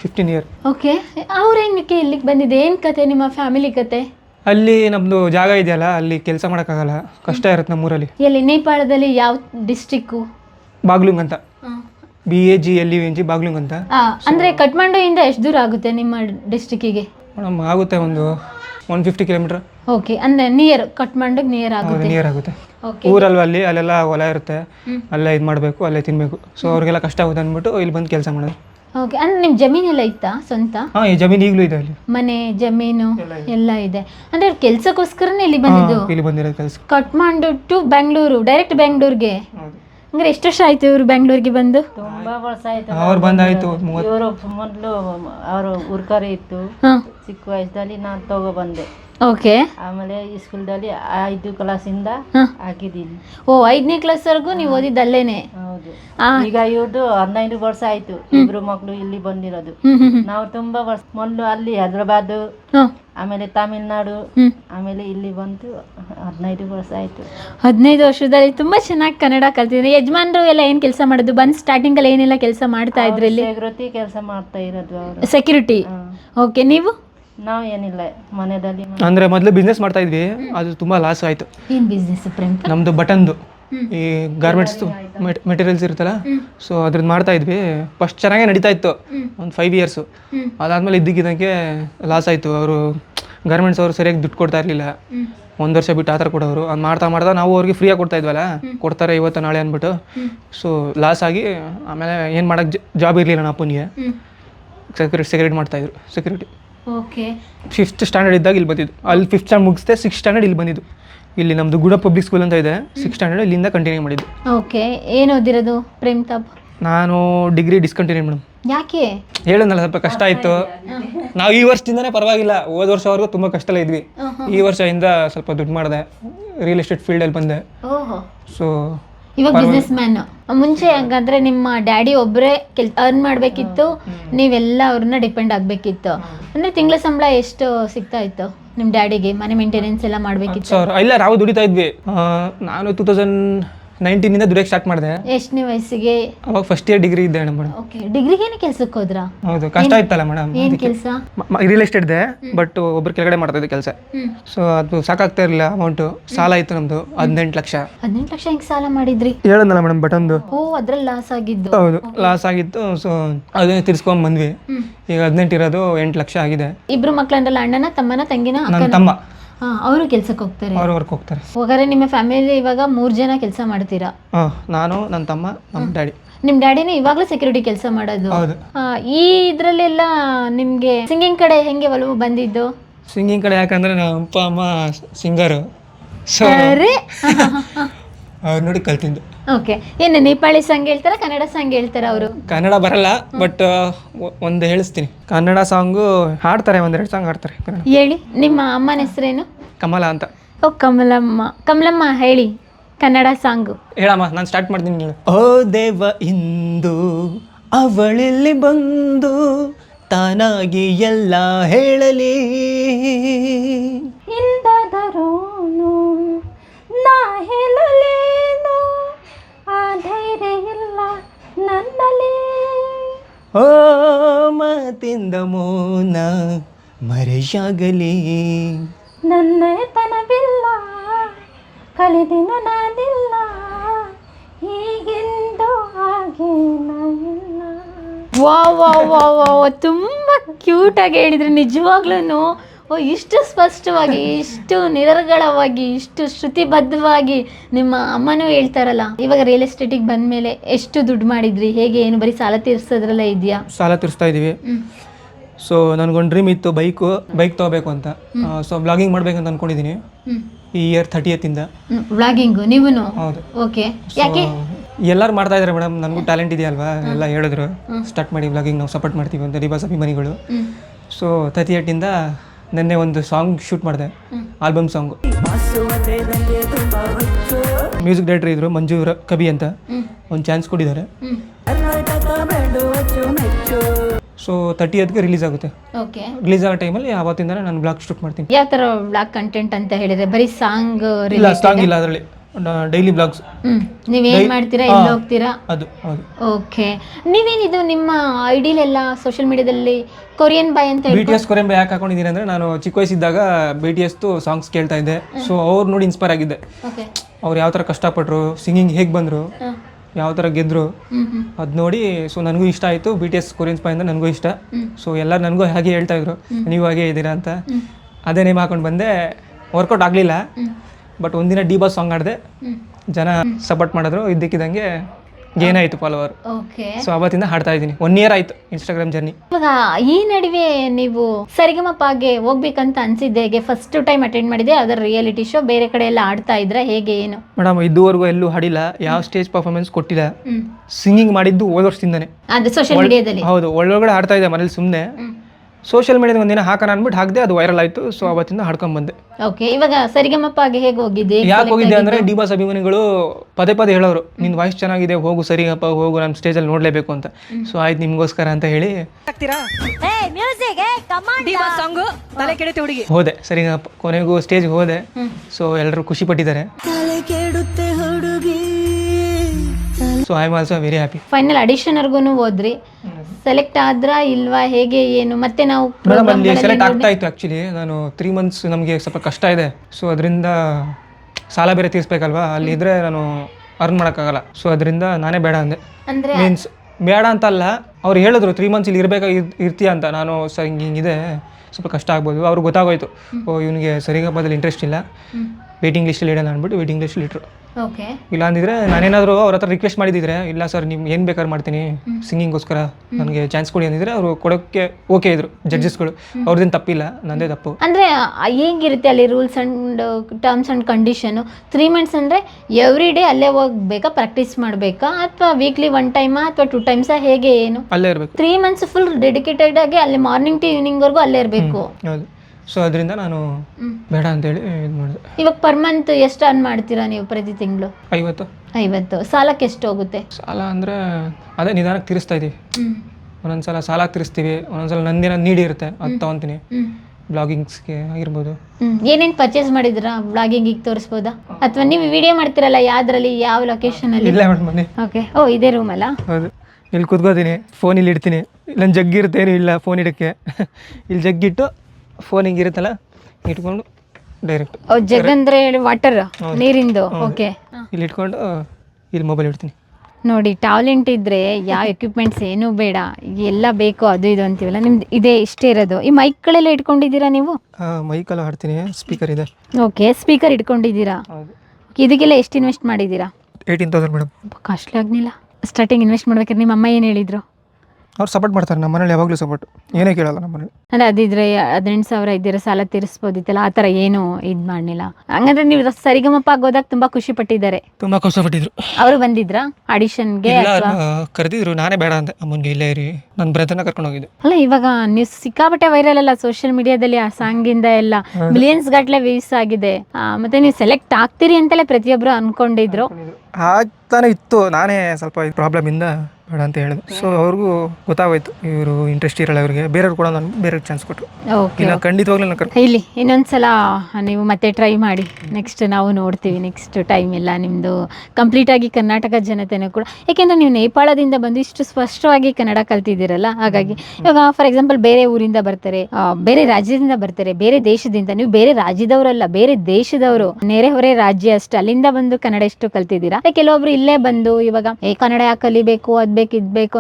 ಫಿಫ್ಟೀನ್ ಇಯರ್ ಓಕೆ ಅವ್ರು ಹೆಂಗಕ್ಕೆ ಇಲ್ಲಿಗೆ ಬಂದಿದೆ ಏನು ಕತೆ ನಿಮ್ಮ ಫ್ಯಾಮಿಲಿ ಕತೆ? ಅಲ್ಲಿ ನಮ್ಮದು ಜಾಗ ಇದೆಯಲ್ಲ ಅಲ್ಲಿ ಕೆಲಸ ಮಾಡೋಕ್ಕಾಗಲ್ಲ. ಕಷ್ಟ ಇರುತ್ತೆ ನಮ್ಮೂರಲ್ಲಿ. ಎಲ್ಲಿ? ನೇಪಾಳದಲ್ಲಿ ಯಾವ ಡಿಸ್ಟಿಕ್ಕು ಬಾಗ್ಲುಂಗ್ ಅಂತ. B A G L E N G Baglung ಅಂತ? ಅಂದರೆ ಕಠ್ಮಂಡುವಿಂದ ಎಷ್ಟು ದೂರ ಆಗುತ್ತೆ ನಿಮ್ಮ ಡಿಸ್ಟಿಕ್ಕಿಗೆ ಮೇಡಮ್ ಆಗುತ್ತೆ ಒಂದು ಒನ್ ಫಿಫ್ಟಿ ಕಿಲೋಮೀಟ್ರ್ ಓಕೆ ಅಂದ್ರೆ ನಿಯರ್ ಕಠ್ಮಂಡುಗೆ ನಿಯರ್ ಆಗುತ್ತೆ. ನಿಯರ್ ಆಗುತ್ತೆ. ಓಕೆ ಊರಲ್ವ ಅಲ್ಲಿ ಅಲ್ಲೆಲ್ಲ ಹೊಲ ಇರುತ್ತೆ. ಅಲ್ಲೇ ಇದು ಮಾಡಬೇಕು ಅಲ್ಲೇ ತಿನ್ನಬೇಕು ಸೊ ಅವ್ರಿಗೆಲ್ಲ ಕಷ್ಟ ಆಗುತ್ತೆ ಅಂದ್ಬಿಟ್ಟು ಇಲ್ಲಿ ಬಂದು ಕೆಲಸ ಮಾಡೋದು. ಓಕೆ ಅಂದ್ರೆ ನಿಮ್ಮ ಜಮೀನೆಲ್ಲ ಇತ್ತಾ ಸ್ವಂತ? ಹಾಂ ಈ ಜಮೀನು ಈಗಲೂ ಇದೆ ಅಲ್ಲಿ. ಮನೆ ಜಮೀನು ಎಲ್ಲ ಇದೆ. ಅಂದ್ರೆ ಕೆಲ್ಸಕ್ಕೋಸ್ಕರನೇ ಇಲ್ಲಿ ಹಾ, ಬಂದಿದ್ದು ಇಲ್ಲಿ ಬಂದಿರೋದು ಕೆಲಸ. ಕಟ್ಮಾಂಡು ಟು ಬೆಂಗಳೂರು ಡೈರೆಕ್ಟ್ ಬೆಂಗಳೂರಿಗೆ? ಅಂದ್ರೆ ಎಷ್ಟು ವರ್ಷ ಆಯ್ತು ಇವರು ಬೆಂಗಳೂರಿಗೆ ಬಂದು? ತುಂಬಾ ವರ್ಷ ಆಯ್ತು. ಅವ್ರು ಬಂದಾಯ್ತು ಮೂವತ್ತು ಇವರು ಮೊದಲು ಅವರು ಉರ್ಕರೆ ಇತ್ತು. ಹಾಂ. ಚಿಕ್ಕ ವಯಸ್ಸಲ್ಲಿ ನಾನು ತಗೋ ಬಂದೆ. ಓಕೆ. ಆಮೇಲೆ ಈ ಸ್ಕೂಲ್ದಲ್ಲಿ ಐದು ಕ್ಲಾಸಿಂದ ಹಾಂ. ಹಾಕಿದ್ದೀನಿ. ಓ ಐದನೇ ಕ್ಲಾಸ್ವರೆಗೂ ನೀವು ಓದಿದ್ದಲ್ಲೇನೆ? ಹೌದು. ಆ. ಈಗ ಇವ್ರದ್ದು ಹದಿನೈದು ವರ್ಷ ಆಯ್ತು. ಇಬ್ರು ಮಕ್ಕಳು ಇಲ್ಲಿ ಬಂದಿರೋದು. ನಾವು ತುಂಬಾ ವರ್ಷ ಮೊದಲು ಅಲ್ಲಿ ಹೈದ್ರಾಬಾದ್ ಆಮೇಲೆ ತಮಿಳ್ನಾಡು ಆಮೇಲೆ ಇಲ್ಲಿ ಬಂತು ಹದಿನೈದು ವರ್ಷ ಆಯ್ತು. ಹದಿನೈದು ವರ್ಷದಲ್ಲಿ ತುಂಬಾ ಚೆನ್ನಾಗಿ ಕನ್ನಡ ಕಲ್ತಿದ್ರಿ ಯಜಮಾನ್ರು ಎಲ್ಲ ಏನು ಕೆಲಸ ಮಾಡೋದು? ಬಂದು ಸ್ಟಾರ್ಟಿಂಗಲ್ಲಿ ಏನೆಲ್ಲ ಕೆಲಸ ಮಾಡ್ತಾ ಇದ್ರಿ ಇಲ್ಲಿ ಜಾಗೃತಿ ಕೆಲಸ ಮಾಡ್ತಾ ಇರೋದು ಅವರು. ಸೆಕ್ಯೂರಿಟಿ ಓಕೆ ನೀವು? ನಾವು ಏನಿಲ್ಲ ಮನೆಯಲ್ಲಿ ಅಂದ್ರೆ ಮೊದಲು ಬಿಸ್ನೆಸ್ ಮಾಡ್ತಾ ಇದ್ವಿ. ಅದು ತುಂಬಾ ಲಾಸ್ ಆಯ್ತು. ಏನು ಬಿಸ್ನೆಸ್ ಪ್ರೇಮ್? ನಮ್ಮದು ಬಟನ್ದು. ಈ ಗಾರ್ಮೆಂಟ್ಸ್ದು ಮೆಟೀರಿಯಲ್ಸ್ ಇರುತ್ತಲ್ಲ? ಸೊ ಅದ್ರದ್ದು ಮಾಡ್ತಾ ಇದ್ವಿ. ಫಸ್ಟ್ ಚೆನ್ನಾಗೇ ನಡೀತಾ ಇತ್ತು. ಒಂದು ಫೈವ್ ಇಯರ್ಸು ಅದಾದ್ಮೇಲೆ ಇದ್ದಕ್ಕಿದ್ದಂಗೆ ಲಾಸ್ ಆಯಿತು. ಅವರು ಗಾರ್ಮೆಂಟ್ಸ್ ಅವರು ಸರಿಯಾಗಿ ದುಡ್ಡು ಕೊಡ್ತಾ ಇರಲಿಲ್ಲ. ಒಂದು ವರ್ಷ ಬಿಟ್ಟು ಆ ಥರ ಕೊಡೋರು ಅದು ಮಾಡ್ತಾ ಮಾಡ್ತಾ ನಾವು ಅವ್ರಿಗೆ ಫ್ರೀಯಾಗಿ ಕೊಡ್ತಾ ಇದ್ವಲ್ಲ ಕೊಡ್ತಾರೆ ಇವತ್ತು ನಾಳೆ ಅಂದ್ಬಿಟ್ಟು. ಸೊ ಲಾಸ್ ಆಗಿ ಆಮೇಲೆ ಏನು ಮಾಡೋಕ್ಕೆ ಜಾಬ್ ಇರಲಿಲ್ಲ ನಮ್ಮ ಅಪ್ಪನಿಗೆ ಸೆಕ್ಯೂರಿಟಿ ಸೆಕ್ಯೂರಿಟಿ ಮಾಡ್ತಾಯಿದ್ರು. ಸೆಕ್ಯೂರಿಟಿ ಓಕೆ ಫಿಫ್ತ್ ಸ್ಟ್ಯಾಂಡರ್ಡ್ ಇದ್ದಾಗ ಇಲ್ಲಿ ಬಂದಿದ್ದು. ಅಲ್ಲಿ ಫಿಫ್ತ್ ಸ್ಟ್ಯಾಂಡ್ ಮುಗಿಸ್ದೆ ಸಿಕ್ಸ್ ಸ್ಟ್ಯಾಂಡರ್ಡ್ ಇಲ್ಲಿ ಬಂದಿದ್ದು. ಇಲ್ಲಿ ನಮ್ದು ಗುಡ ಪಬ್ಲಿಕ್ ಸ್ಕೂಲ್ ಅಂತ ಇದೆ ಸಿಕ್ಸ್ ಸ್ಟ್ಯಾಂಡರ್ಡ್ ಇಲ್ಲಿಂದ ಕಂಟಿನ್ಯೂ ಮಾಡಿದ್ದು. ಓಕೆ ಏನು ಓದಿರೋದು ಪ್ರೇಮ್ ತಾಪ್? ನಾನು ಡಿಗ್ರಿ ಡಿಸ್ಕಂಟಿನ್ಯೂ ಮೇಡಮ್. ಯಾಕೆ? ಹೇಳಂದಲ್ಲ ಸ್ವಲ್ಪ ಕಷ್ಟ ಆಯ್ತು. ನಾವು ಈ ವರ್ಷದಿಂದನೇ ಪರವಾಗಿಲ್ಲ ಹೋದ ವರ್ಷವರೆಗೂ ತುಂಬಾ ಕಷ್ಟಲೇ ಇದ್ವಿ. ಈ ವರ್ಷದಿಂದ ಸ್ವಲ್ಪ ದುಡ್ಡು ಮಾಡಿದೆ ರಿಯಲ್ ಎಸ್ಟೇಟ್ ಫೀಲ್ಡಲ್ಲಿ ಬಂದೆ. ಓಹೋ. ಸೊ ಇವಾಗ ಬಿಸ್ನೆಸ್ ಮ್ಯಾನ್ ಮುಂಚೆ ಹಂಗಂದ್ರೆ ನಿಮ್ಮ ಡ್ಯಾಡಿ ಒಬ್ಬರೇ ಕೆಲ್ ಅರ್ನ್ ಮಾಡಬೇಕಿತ್ತು ನೀವೆಲ್ಲ ಅವ್ರನ್ನ ಡಿಪೆಂಡ್ ಆಗಬೇಕಿತ್ತು. ಅಂದ್ರೆ ತಿಂಗಳ ಸಂಬಳ ಎಷ್ಟು ಸಿಗ್ತಾ ಇತ್ತು? ನಿಮ್ಮ ಡ್ಯಾಡಿಗೆ ಮನೆ ಮೇಂಟೆನೆನ್ಸ್ ಎಲ್ಲ ಮಾಡಬೇಕಿತ್ತು. ಸರ್ ಇಲ್ಲ ನಾವು ದುಡಿತಾ ಇದ್ವಿ. ನಾನು ಟೂ ತೌಸಂಡ್ ನೈನ್ಟೀನಿಂದ ದುಡಿಯೋಕ್ಕೆ ಸ್ಟಾರ್ಟ್ ಮಾಡಿದೆ. ಎಷ್ಟನೇ ವಯಸ್ಸಿಗೆ? ಅವಾಗ ಫಸ್ಟ್ ಇಯರ್ ಡಿಗ್ರಿ ಇದ್ದೆ ಮೇಡಮ್ ಓಕೆ ಡಿಗ್ರಿಗೆ ಏನು ಕೆಲಸಕ್ಕೆ ಹೋದ್ರಾ? ಹೌದು ಕಷ್ಟ ಇತ್ತಲ್ಲ ಮೇಡಮ್ ಏನು ಕೆಲಸ? ರಿಯಲ್ ಎಸ್ಟೇಟ್ ಇದೆ ಬಟ್ ಒಬ್ರು ಕೆಳಗಡೆ ಮಾಡ್ತಾ ಇದ್ದೆ ಕೆಲಸ. ಸೊ ಅದು ಸಾಕಾಗ್ತಾ ಇರಲಿಲ್ಲ ಅಮೌಂಟ್ ಸಾಲ ಇತ್ತು ನಮ್ದು ಹದಿನೆಂಟು ಲಕ್ಷ. ಹದಿನೆಂಟು ಲಕ್ಷ ಹೆಂಗ್ ಸಾಲ ಮಾಡಿದ್ರಿ? ಹೇಳದ್ನಲ್ಲ ಮೇಡಮ್ ಬಟನ್ದು ಓ ಅದ್ರಲ್ಲಿ ಲಾಸ್ ಆಗಿದ್ದು. ಹೌದು ಲಾಸ್ ಆಗಿತ್ತು ಸೊ ಅದನ್ನೇ ತಿರ್ಸ್ಕೊಂಡ್ ಬಂದ್ವಿ. ಈಗ ಹದಿನೆಂಟು ಇರೋದು ಎಂಟು ಲಕ್ಷ ಆಗಿದೆ. ಇಬ್ರು ಮಕ್ಳಂದ್ರಲ್ಲ ಅಣ್ಣನ ತಮ್ಮನ ತಂಗಿನ ನನ್ನ ತಮ್ಮ. ಅವರು ಕೆಲ್ಸಕ್ಕೆ ಹೋಗ್ತಾರೆ. ಅವರು ವರ್ಕ್ ಹೋಗ್ತಾರೆ. ಹೋಗಾರೆ ನಿಮ್ಮ ಫ್ಯಾಮಿಲಿ ಇವಾಗ ಮೂರು ಜನ ಕೆಲಸ ಮಾಡ್ತೀರಾ? ಹಾಂ ನಾನು ನನ್ನ ತಮ್ಮ ನಮ್ಮ ಡ್ಯಾಡಿ. ನಿಮ್ ಡ್ಯಾಡಿನೇ ಇವಾಗ್ಲೂ ಸೆಕ್ಯೂರಿಟಿ ಕೆಲಸ ಮಾಡೋದು? ಹೌದು. ಆ, ಈ ಇದ್ರಲ್ಲೆಲ್ಲ ನಿಮ್ಗೆ ಸಿಂಗಿಂಗ್ ಕಡೆ ಹೆಂಗೆ ಒಲವು ಬಂದಿದ್ದು? ಸಿಂಗಿಂಗ್ ಕಡೆ ಯಾಕಂದ್ರೆ ನಮ್ಮ ಅಪ್ಪ ಅಮ್ಮ ಸಿಂಗರು ಸೊ ಅರೆ ಅವ್ರು ನೋಡಿ ಕಲ್ತಿದ್ದು. ಓಕೆ. ಏನು ನೇಪಾಳಿ ಸಾಂಗ್ ಹೇಳ್ತಾರ ಕನ್ನಡ ಸಾಂಗ್ ಹೇಳ್ತಾರ ಅವರು? ಕನ್ನಡ ಬರಲ್ಲ ಬಟ್ ಒಂದು ಹೇಳಿಸ್ತೀನಿ. ಕನ್ನಡ ಸಾಂಗು ಹಾಡ್ತಾರೆ ಒಂದೆರಡು ಸಾಂಗ್ ಹಾಡ್ತಾರೆ ಕನ್ನಡ. ಹೇಳಿ ನಿಮ್ಮ ಅಮ್ಮನ ಹೆಸರೇನು? ಕಮಲ ಅಂತ. ಓ ಕಮಲಮ್ಮ. ಕಮಲಮ್ಮ ಹೇಳಿ ಕನ್ನಡ ಸಾಂಗು. ಹೇಳಮ್ಮ ನಾನು ಸ್ಟಾರ್ಟ್ ಮಾಡ್ತೀನಿ ಹೇಳು. ಓ ದೇವ ಇಂದು ಅವಳೆಲ್ಲಿ ಬಂದು ತಾನಾಗಿ ಎಲ್ಲ ಹೇಳಲಿ. ಹಿಂದದರೋನು ನಾ ಹೇಳಲಿ. ಇಲ್ಲ ನನ್ನಲ್ಲಿ. ಓ ಮಾತಿಂದ ಮೋನ ಮರೆಯಾಗಲಿ. ನನ್ನ ತನವಿಲ್ಲ ಕಳೆದಿನ ನಾನಿಲ್ಲ ಹೀಗೆಂದು ಹಾಗೆ ವಾ ವಾ ವಾ ವಾ ವಾ ತುಂಬ ಕ್ಯೂಟಾಗಿ ಹೇಳಿದ್ರೆ. ನಿಜವಾಗ್ಲೂ ಓ ಇಷ್ಟು ಸ್ಪಷ್ಟವಾಗಿ ಇಷ್ಟು ನಿರರ್ಗಳವಾಗಿ ಇಷ್ಟು ಶ್ರುತಿಬದ್ಧವಾಗಿ ನಿಮ್ಮ ಅಮ್ಮನೂ ಹೇಳ್ತಾರಲ್ಲ ಇವಾಗ ರಿಯಲ್ ಎಸ್ಟೇಟಿಗೆ ಬಂದಮೇಲೆ ಎಷ್ಟು ದುಡ್ಡು ಮಾಡಿದ್ರಿ ಹೇಗೆ ಏನು ಬರೀ ಸಾಲ ತೀರ್ಸೋದ್ರಲ್ಲ ಇದೆಯಾ? ಸಾಲ ತೀರಿಸ್ತಾ ಇದ್ದೀವಿ ಸೊ ನನಗೊಂದು ಡ್ರೀಮ್ ಇತ್ತು ಬೈಕು ಬೈಕ್ ತಗೋಬೇಕು ಅಂತ. ಸೊ ಬ್ಲಾಗಿಂಗ್ ಮಾಡ್ಬೇಕಂತ ಅನ್ಕೊಂಡಿದ್ದೀನಿ ಈ ಇಯರ್ ಥರ್ಟಿಯತ್ತಿಂದ ವ್ಲಾಗಿಂಗು ನೀವು ಹೌದು. ಓಕೆ ಯಾಕೆ? ಎಲ್ಲರೂ ಮಾಡ್ತಾ ಇದ್ದಾರೆ ಮೇಡಮ್ ನನಗೂ ಟ್ಯಾಲೆಂಟ್ ಇದೆಯಲ್ವಾ? ಎಲ್ಲ ಹೇಳಿದ್ರು. ಸ್ಟಾರ್ಟ್ ಮಾಡಿ ಬ್ಲಾಗಿಂಗ್ ನಾವು ಸಪೋರ್ಟ್ ಮಾಡ್ತೀವಿ ಅಂತ ರಿಬಾಸ್ ಅಭಿಮಾನಿಗಳು ಸೊ ತರ್ಟಿ ಏಟಿಂದ ನಿನ್ನೆ ಒಂದು ಸಾಂಗ್ ಶೂಟ್ ಮಾಡಿದೆ. ಆಲ್ಬಮ್ ಸಾಂಗು ಮ್ಯೂಸಿಕ್ ಡೈರೆಕ್ಟರ್ ಇದ್ರು ಮಂಜು ರ- ಕಬಿ ಅಂತ. ಒಂದು ಚಾನ್ಸ್ ಕೊಟ್ಟಿದ್ದಾರೆ. ಸೊ ತರ್ಟಿ ಅದಕ್ಕೆ ರಿಲೀಸ್ ಆಗುತ್ತೆ. ಓಕೆ ರಿಲೀಸ್ ಆಗೋ ಟೈಮಲ್ಲಿ ಆವತ್ತಿಂದ ನಾನು ಬ್ಲಾಗ್ ಶೂಟ್ ಮಾಡ್ತೀನಿ. ಯಾವ ಥರ ಬ್ಲಾಕ್ ಕಂಟೆಂಟ್ ಅಂತ ಹೇಳಿದ್ರೆ ಬರೀ ಸಾಂಗ್ ಇಲ್ಲ ಸಾಂಗ್ ಇಲ್ಲ ಅದರಲ್ಲಿ. ಡೈಲಿ ಬ್ಲಾಗ್ಸ್ ನೀವು ಏನು ಮಾಡ್ತೀರಾ? ಎಲ್ಲಿ ಹೋಗ್ತೀರಾ? ಅದು ಹೌದು. ಓಕೆ. ನೀವೇನಿದು ನಿಮ್ಮ ಐಡಿಲೆಲ್ಲ ಸೋಷಿಯಲ್ ಮೀಡಿಯಾದಲ್ಲಿ ಕೊರಿಯನ್ ಬಾಯ್ ಅಂತ ಬಿ ಟಿ ಎಸ್ ಕೊರೆಂಬ ಯಾಕೆ ಹಾಕೊಂಡಿದ್ದೀನಿ ಅಂದರೆ ನಾನು ಚಿಕ್ಕ ವಯಸ್ಸಿದ್ದಾಗ ಬಿ ಟಿ ಎಸ್ದು ಸಾಂಗ್ಸ್ ಕೇಳ್ತಾ ಇದ್ದೆ. ಸೊ ಅವ್ರು ನೋಡಿ ಇನ್ಸ್ಪೈರ್ ಆಗಿದ್ದೆ. ಓಕೆ. ಅವ್ರು ಯಾವ ಥರ ಕಷ್ಟಪಟ್ಟರು ಸಿಂಗಿಂಗ್ ಹೇಗೆ ಬಂದರು ಯಾವ ಥರ ಗೆದ್ದರು ಹ್ಮ್ ಹ್ಮ್. ಅದು ನೋಡಿ ಸೊ ನನಗೂ ಇಷ್ಟ ಆಯಿತು. ಬಿ ಟಿ ಎಸ್ ಕೊರಿಯನ್ ಸ್ಪೈ ಅಂದರೆ ನನಗೂ ಇಷ್ಟ. ಸೊ ಎಲ್ಲ ನನಗೂ ಹಾಗೆ ಹೇಳ್ತಾ ಇದ್ರು. ನೀವು ಹಾಗೆ ಇದ್ದೀರಾ ಅಂತ. ಅದೇ ನೇಮ್ ಹಾಕೊಂಡು ಬಂದೆ. ವರ್ಕೌಟ್ ಆಗಲಿಲ್ಲ. ಬಟ್ ಒಂದಿನ ಡಿ ಬಾಸ್ ಸಾಂಗ್ ಆಡಿದೆ ಜನ ಸಪೋರ್ಟ್ ಮಾಡಿದ್ರು ಇದ್ದಕ್ಕಿದ್ದಂಗೆ ಗೇನ್ ಆಯಿತು ಫಾಲೋವರ್ ಓಕೆ ಸೊ ಅವತ್ತಿಂದ ಹಾಡ್ತಾ ಇದ್ದೀನಿ. ಒನ್ ಇಯರ್ ಆಯಿತು ಇನ್ಸ್ಟಾಗ್ರಾಮ್ ಜರ್ನಿ ಇವಾಗ ಈ ನಡುವೆ ನೀವು ಸರಿಗಮಪ್ಪಗೆ ಹೋಗ್ಬೇಕಂತ ಅನ್ಸಿದ್ದೆ ಹೇಗೆ ಫಸ್ಟ್ ಟೈಮ್ ಅಟೆಂಡ್ ಮಾಡಿದೆ ಅದರ ರಿಯಾಲಿಟಿ ಶೋ ಬೇರೆ ಕಡೆ ಎಲ್ಲ ಆಡ್ತಾ ಇದ್ರ ಹೇಗೆ ಏನು? ಮೇಡಮ್ ಇದುವರೆಗೂ ಎಲ್ಲೂ ಹಾಡಿಲ್ಲ ಯಾವ ಸ್ಟೇಜ್ ಪರ್ಫಾರ್ಮೆನ್ಸ್ ಕೊಟ್ಟಿಲ್ಲ. ಸಿಂಗಿಂಗ್ ಮಾಡಿದ್ದು ಹೋದ ವರ್ಷದಿಂದನೇ. ಅದು ಸೋಷಿಯಲ್ ಮೀಡಿಯಾದಲ್ಲಿ ಹೌದು ಒಳ್ಳೊಳಗಡೆ ಹಾಡ್ತಾ ಇದೆ ಮನೇಲಿ ಸುಮ್ಮನೆ ಸೋಷಿಯಲ್ ಮೀಡಿಯಾದ ಒಂದಿನ ಹಾಕೋಣ ಅಂದ್ಬಿಟ್ಟು ಹಾಕಿದೆ ಅದು ವೈರಲ್ ಆಯಿತು. ಸೊ ಅವತ್ತಿಂದ ಹಾಡ್ಕೊಂಡ್ ಬಂದೆ. ಓಕೆ ಇವಾಗ ಸರಿಗಮಪಾಗೆ ಹೇಗೆ ಹೋಗಿದ್ದೆ? ಯಾಕೆ ಹೋಗಿದ್ದೆ ಅಂದ್ರೆ ಡಿ ಬಾಸ್ ಅಭಿಮಾನಿಗಳು ಪದೇ ಪದೇ ಹೇಳೋರು ನಿನ್ನ ವಾಯ್ಸ್ ಚೆನ್ನಾಗಿದೆ ಹೋಗು ಸರಿಗಪ್ಪ ಹೋಗು ನಮ್ಮ ಸ್ಟೇಜಲ್ಲಿ ನೋಡ್ಲೇಬೇಕು ಅಂತ. ಸೊ ಆಯ್ತು ನಿಮ್ಗೋಸ್ಕರ ಅಂತ ಹೇಳಿ ಆಗ್ತೀರಾ ಡಿಬಾ ಸಾಂಗು ತಲೆ ಕೆಡುತ್ತೆ ಹುಡುಗಿ. ಹೋದೆ ಸರಿಗಪ್ಪ ಕೊನೆಗೂ ಸ್ಟೇಜ್ಗೆ ಹೋದೆ. ಸೊ ಎಲ್ಲರೂ ಖುಷಿ ಪಟ್ಟಿದ್ದಾರೆ. ತಲೆ ಕೆಡುತ್ತೆ ಹುಡುಗಿ. So I am also very happy final ಅಡಿಷನ್ವರೆಗೂ ಹೋದ್ರಿ. ಸೆಲೆಕ್ಟ್ ಆದ್ರ ಇಲ್ವಾ ಹೇಗೆ ಏನು? ಮತ್ತೆ ನಾವು ಮೇಡಮ್ ಅಲ್ಲಿ ಸೆಲೆಕ್ಟ್ ಆಗ್ತಾ ಇತ್ತು ಆ್ಯಕ್ಚುಲಿ ನಾನು ತ್ರೀ ಮಂತ್ಸ್ ನಮಗೆ ಸ್ವಲ್ಪ ಕಷ್ಟ ಇದೆ. ಸೊ ಅದರಿಂದ ಸಾಲ ಬೇರೆ ತೀರಿಸ್ಬೇಕಲ್ವಾ? ಅಲ್ಲಿ ಇದ್ರೆ ನಾನು ಅರ್ನ್ ಮಾಡೋಕ್ಕಾಗಲ್ಲ. ಸೊ ಅದರಿಂದ ನಾನೇ ಬೇಡ ಅಂದೆ. ಅಂದ್ರೆ ಮೀನ್ಸ್ ಬೇಡ ಅಂತ ಅಲ್ಲ ಅವ್ರು ಹೇಳಿದ್ರು ತ್ರೀ ಮಂತ್ಸ್ ಇಲ್ಲಿ ಇರ್ಬೇಕಾ ಇರ್ತೀಯ ಅಂತ? ನಾನು ಸರ್ ಹಿಂಗೆ ಹಿಂಗಿದೆ ಸ್ವಲ್ಪ ಕಷ್ಟ ಆಗ್ಬೋದು. ಅವ್ರಿಗೆ ಗೊತ್ತಾಗೋಯ್ತು. ಓ ಇವನಿಗೆ ಸರಿಗಪ್ಪದಲ್ಲಿ ಇಂಟ್ರೆಸ್ಟ್ ಇಲ್ಲ. ವೇಟಿಂಗ್ ಲಿಸ್ಟಲ್ಲಿ ಇಡಲ್ಲ ಅಂದ್ಬಿಟ್ಟು ವೇಟಿಂಗ್ ಲಿಸ್ಟ್ ಇಟ್ಟರು ಓಕೆ. ಇಲ್ಲ ಅಂದಿದ್ರೆ ನಾನೇನಾದರೂ ಅವ್ರ ಹತ್ರ ರಿಕ್ವೆಸ್ಟ್ ಮಾಡಿದಿದ್ರೆ ಇಲ್ಲ ಸರ್ ನಿಮ್ ಏನು ಬೇಕಾದ್ರೆ ಮಾಡ್ತೀನಿ ಸಿಂಗಿಂಗೋಸ್ಕರ ನನಗೆ ಚಾನ್ಸ್ ಕೊಡಿ ಅಂದಿದ್ರೆ ಅವರು ಕೊಡೋಕ್ಕೆ ಓಕೆ ಇದ್ರು ಜಡ್ಜಸ್ಗಳು ಅವ್ರದ್ದೇನು ತಪ್ಪಿಲ್ಲ ನಂದೇ ತಪ್ಪು. ಅಂದ್ರೆ ಹೇಗಿರುತ್ತೆ ಅಲ್ಲಿ rules and terms and condition three months ಅಂದ್ರೆ ಎವ್ರಿ ಡೇ ಅಲ್ಲೇ ಹೋಗ್ಬೇಕಾ ಪ್ರಾಕ್ಟೀಸ್ ಮಾಡಬೇಕಾ ಅಥವಾ ವೀಕ್ಲಿ ಒನ್ ಟೈಮಾ ಅಥವಾ ಟೂ ಟೈಮ್ಸಾ ಹೇಗೆ ಏನು? ಅಲ್ಲೇ ಇರಬೇಕು. ತ್ರೀ ಮಂತ್ಸ್ ಫುಲ್ ಡೆಡಿಕೇಟೆಡ್ ಆಗಿ ಅಲ್ಲಿ ಮಾರ್ನಿಂಗ್ ಟು ಈವ್ನಿಂಗ್ವರೆಗೂ ಅಲ್ಲೇ ಇರಬೇಕು. ಹೌದು. ಸೊ ಅದರಿಂದ ನಾನು ಬೇಡ ಅಂತೇಳಿ ಇದು ಮಾಡಿದೆ. ಇವಾಗ ಪರ್ ಮಂತ್ ಎಷ್ಟು ಅರ್ನ್ ಮಾಡ್ತೀರಾ ನೀವು ಪ್ರತಿ ತಿಂಗಳು? ಐವತ್ತು. ಐವತ್ತು. ಸಾಲಕ್ಕೆ ಎಷ್ಟು ಹೋಗುತ್ತೆ? ಸಾಲ ಅಂದರೆ ಅದೇ ನಿಧಾನಕ್ಕೆ ತೀರಿಸ್ತಾ ಇದ್ದೀವಿ ಒಂದೊಂದ್ಸಲ ಸಾಲ ತೀರಿಸ್ತೀವಿ ಒಂದೊಂದ್ಸಲ ನಂದಿನ ನೀಡಿ ಇರುತ್ತೆ ಅದು ತಗೊಂತೀನಿ. ಬ್ಲಾಗಿಂಗ್ಸ್ಗೆ ಆಗಿರ್ಬೋದು. ಏನೇನು ಪರ್ಚೇಸ್ ಮಾಡಿದ್ರಾ ಬ್ಲಾಗಿಂಗಿಗೆ ತೋರಿಸ್ಬೋದಾ? ಅಥವಾ ನೀವು ವಿಡಿಯೋ ಮಾಡ್ತಿರಲ್ಲ ಯಾವ್ದ್ರಲ್ಲಿ ಯಾವ ಲೊಕೇಶನ್ ಅಲ್ಲಿ? ಇಲ್ಲ ಮೇಡಮ್ ಮನೆ ಓಕೆ ಓ ಇದೇ ರೂಮ್ ಅಲ್ಲ? ಹೌದು. ಇಲ್ಲಿ ಕೂತ್ಕೋತೀನಿ ಫೋನ್ ಇಲ್ಲಿ ಇಡ್ತೀನಿ. ಇಲ್ಲೊಂದು ಜಗ್ಗಿರುತ್ತೆ ಏನೂ ಇಲ್ಲ ಫೋನ್ ಇಡಕ್ಕೆ. ಇಲ್ಲಿ ಜಗ್ಗಿಟ್ಟು ಫೋನ್ ಹಿಂಗಿರುತ್ತಲ್ಲ ಇಟ್ಕೊಂಡು ಡೈರೆಕ್ಟ್ ಜಗ್ ಅಂದ್ರೆ ವಾಟರ್ ನೀರಿಂದು? ಓಕೆ ಇಲ್ಲಿ ಇಟ್ಕೊಂಡು ಇಲ್ಲಿ ಮೊಬೈಲ್ ಇಡ್ತೀನಿ. ನೋಡಿ ಟ್ಯಾಲೆಂಟ್ ಇದ್ರೆ ಯಾವ ಎಕ್ವಿಪ್ಮೆಂಟ್ಸ್ ಏನೂ ಬೇಡ. ಎಲ್ಲ ಬೇಕು ಅದು ಇದು ಅಂತೀವಲ್ಲ? ನಿಮ್ದು ಇದೇ ಇಷ್ಟೇ ಇರೋದು. ಈ ಮೈಕ್ಗಳೆಲ್ಲ ಇಟ್ಕೊಂಡಿದ್ದೀರಾ ನೀವು? ಮೈಕಲ್ಲ ಹಾಡ್ತೀನಿ. ಸ್ಪೀಕರ್ ಇದೆ. ಓಕೆ ಸ್ಪೀಕರ್ ಇಟ್ಕೊಂಡಿದ್ದೀರಾ? ಇದಕ್ಕೆಲ್ಲ ಎಷ್ಟು ಇನ್ವೆಸ್ಟ್ ಮಾಡಿದ್ದೀರಾ? ಏಯ್ಟೀನ್ ತೌಸಂಡ್ ಮೇಡಮ್ ಕಾಸ್ಟ್ಲಿ ಆಗಲಿಲ್ಲ ಸ್ಟಾರ್ಟಿಂಗ್ ಇನ್ವೆಸ್ಟ್ ಮಾಡ್ಬೇಕಾದ್ರೆ ನಿಮ್ಮ ಅಮ್ಮ ಏನು ಹೇಳಿದ್ರು? ಅವ್ರು ಸಪೋರ್ಟ್ ಮಾಡ್ತಾರೆ ನಮ್ಮ ಮನೇಲಿ ಯಾವಾಗಲೂ ಸಪೋರ್ಟ್ ಏನೇ ಕೇಳಲ್ಲ ನಮ್ಮ ಮನೇಲಿ. ಅಂದ್ರೆ ಅದಿದ್ರೆ ಹದಿನೆಂಟು ಸಾವಿರ ಇದ್ದೀರಾ ಸಾಲ ತೀರಿಸ್ಬೋದಿತ್ತಲ್ಲ ಆ ತರ ಏನು ಇದು ಮಾಡಲಿಲ್ಲ. ಹಂಗಂದ್ರೆ ನೀವು ಸರಿಗಮಪ್ಪ ಆಗೋದಾಗ ತುಂಬಾ ಖುಷಿ ಪಟ್ಟಿದ್ದಾರೆ. ಖುಷಿ ಪಟ್ಟಿದ್ರು. ಅವರು ಬಂದಿದ್ರಾ? ಆಡಿಷನ್ಗೆ ಇಲ್ಲ ಕರೆದಿದ್ರು ನಾನೇ ಬೇಡ ಅಂದೆ. ಅಮ್ಮನಿಗೆ ಇಲ್ಲೇ ಇರಿ ನನ್ನ ಬ್ರದರ್ನ ಕರ್ಕೊಂಡು ಹೋಗಿದ್ದೆ. ಅಲ್ಲ ಇವಾಗ ನೀವು ಸಿಕ್ಕಾಪಟ್ಟೆ ವೈರಲ್ ಅಲ್ಲ ಸೋಷಿಯಲ್ ಮೀಡಿಯಾದಲ್ಲಿ ಆ ಸಾಂಗ್ ಇಂದ ಎಲ್ಲ ಮಿಲಿಯನ್ಸ್ ಗಟ್ಲೆ ವ್ಯೂಸ್ ಆಗಿದೆ. ಆ, ಮತ್ತೆ ನೀವು ಸೆಲೆಕ್ಟ್ ಆಗ್ತೀರಿ ಅಂತಲೇ ಪ್ರತಿಯೊಬ್ರು ಅನ್ಕೊಂಡಿದ್ರು. ಆಗ್ತಾನೆ ಇತ್ತು. ನಾನೇ ಸ್ವಲ್ಪ ಪ್ರಾಬ್ಲಮಿಂದ ಬೇಡ ಅಂತ ಹೇಳಿದೆ. ಸೊ ಅವ್ರಿಗೂ ಗೊತ್ತಾಗೋಯ್ತು. ಇವರು ಇಂಟ್ರೆಸ್ಟ್ ಇರಲ್ಲ ಇವ್ರಿಗೆ. ಬೇರೆಯವ್ರು ಕೂಡ ನಾನು ಬೇರೆ ಚಾನ್ಸ್ ಕೊಟ್ಟರು ಓಕೆ ಇಲ್ಲ ಖಂಡಿತವಾಗ್ಲೂ ನಾನು ಕರ್ಕೊಂಡು ಇಲ್ಲಿ ಇನ್ನೊಂದ್ಸಲ ನೀವು ಮತ್ತೆ ಟ್ರೈ ಮಾಡಿ. ನೆಕ್ಸ್ಟ್ ನಾವು ನೋಡ್ತೀವಿ. ನೆಕ್ಸ್ಟ್ ಟೈಮ್ ಎಲ್ಲ ನಿಮ್ಮದು ಕಂಪ್ಲೀಟಾಗಿ ಕರ್ನಾಟಕ ಜನತೆನೂ ಕೂಡ ಯಾಕೆಂದ್ರೆ ನೀವು ನೇಪಾಳದಿಂದ ಬಂದು ಇಷ್ಟು ಸ್ಪಷ್ಟವಾಗಿ ಕನ್ನಡ ಕಲ್ತಿದ್ದೀರಲ್ಲ? ಹಾಗಾಗಿ ಇವಾಗ ಫಾರ್ ಎಕ್ಸಾಂಪಲ್ ಬೇರೆ ಊರಿಂದ ಬರ್ತಾರೆ ಆ, ಬೇರೆ ರಾಜ್ಯದಿಂದ ಬರ್ತಾರೆ ಬೇರೆ ದೇಶದಿಂದ ನೀವು ಬೇರೆ ರಾಜ್ಯದವರಲ್ಲ ಬೇರೆ ದೇಶದವರು. ನೆರೆಹೊರೆ ರಾಜ್ಯ ಅಷ್ಟು. ಅಲ್ಲಿಂದ ಬಂದು ಕನ್ನಡ ಎಷ್ಟು ಕಲ್ತಿದ್ದೀರಾ? ಕೆಲವೊಬ್ರು ಇಲ್ಲೇ ಬಂದು ಇವಾಗ ಏ ಕನ್ನಡ ಯಾಕೆ ಕಲಿಬೇಕು ಅದ್ ಬೇಕು ಇದ್ ಬೇಕು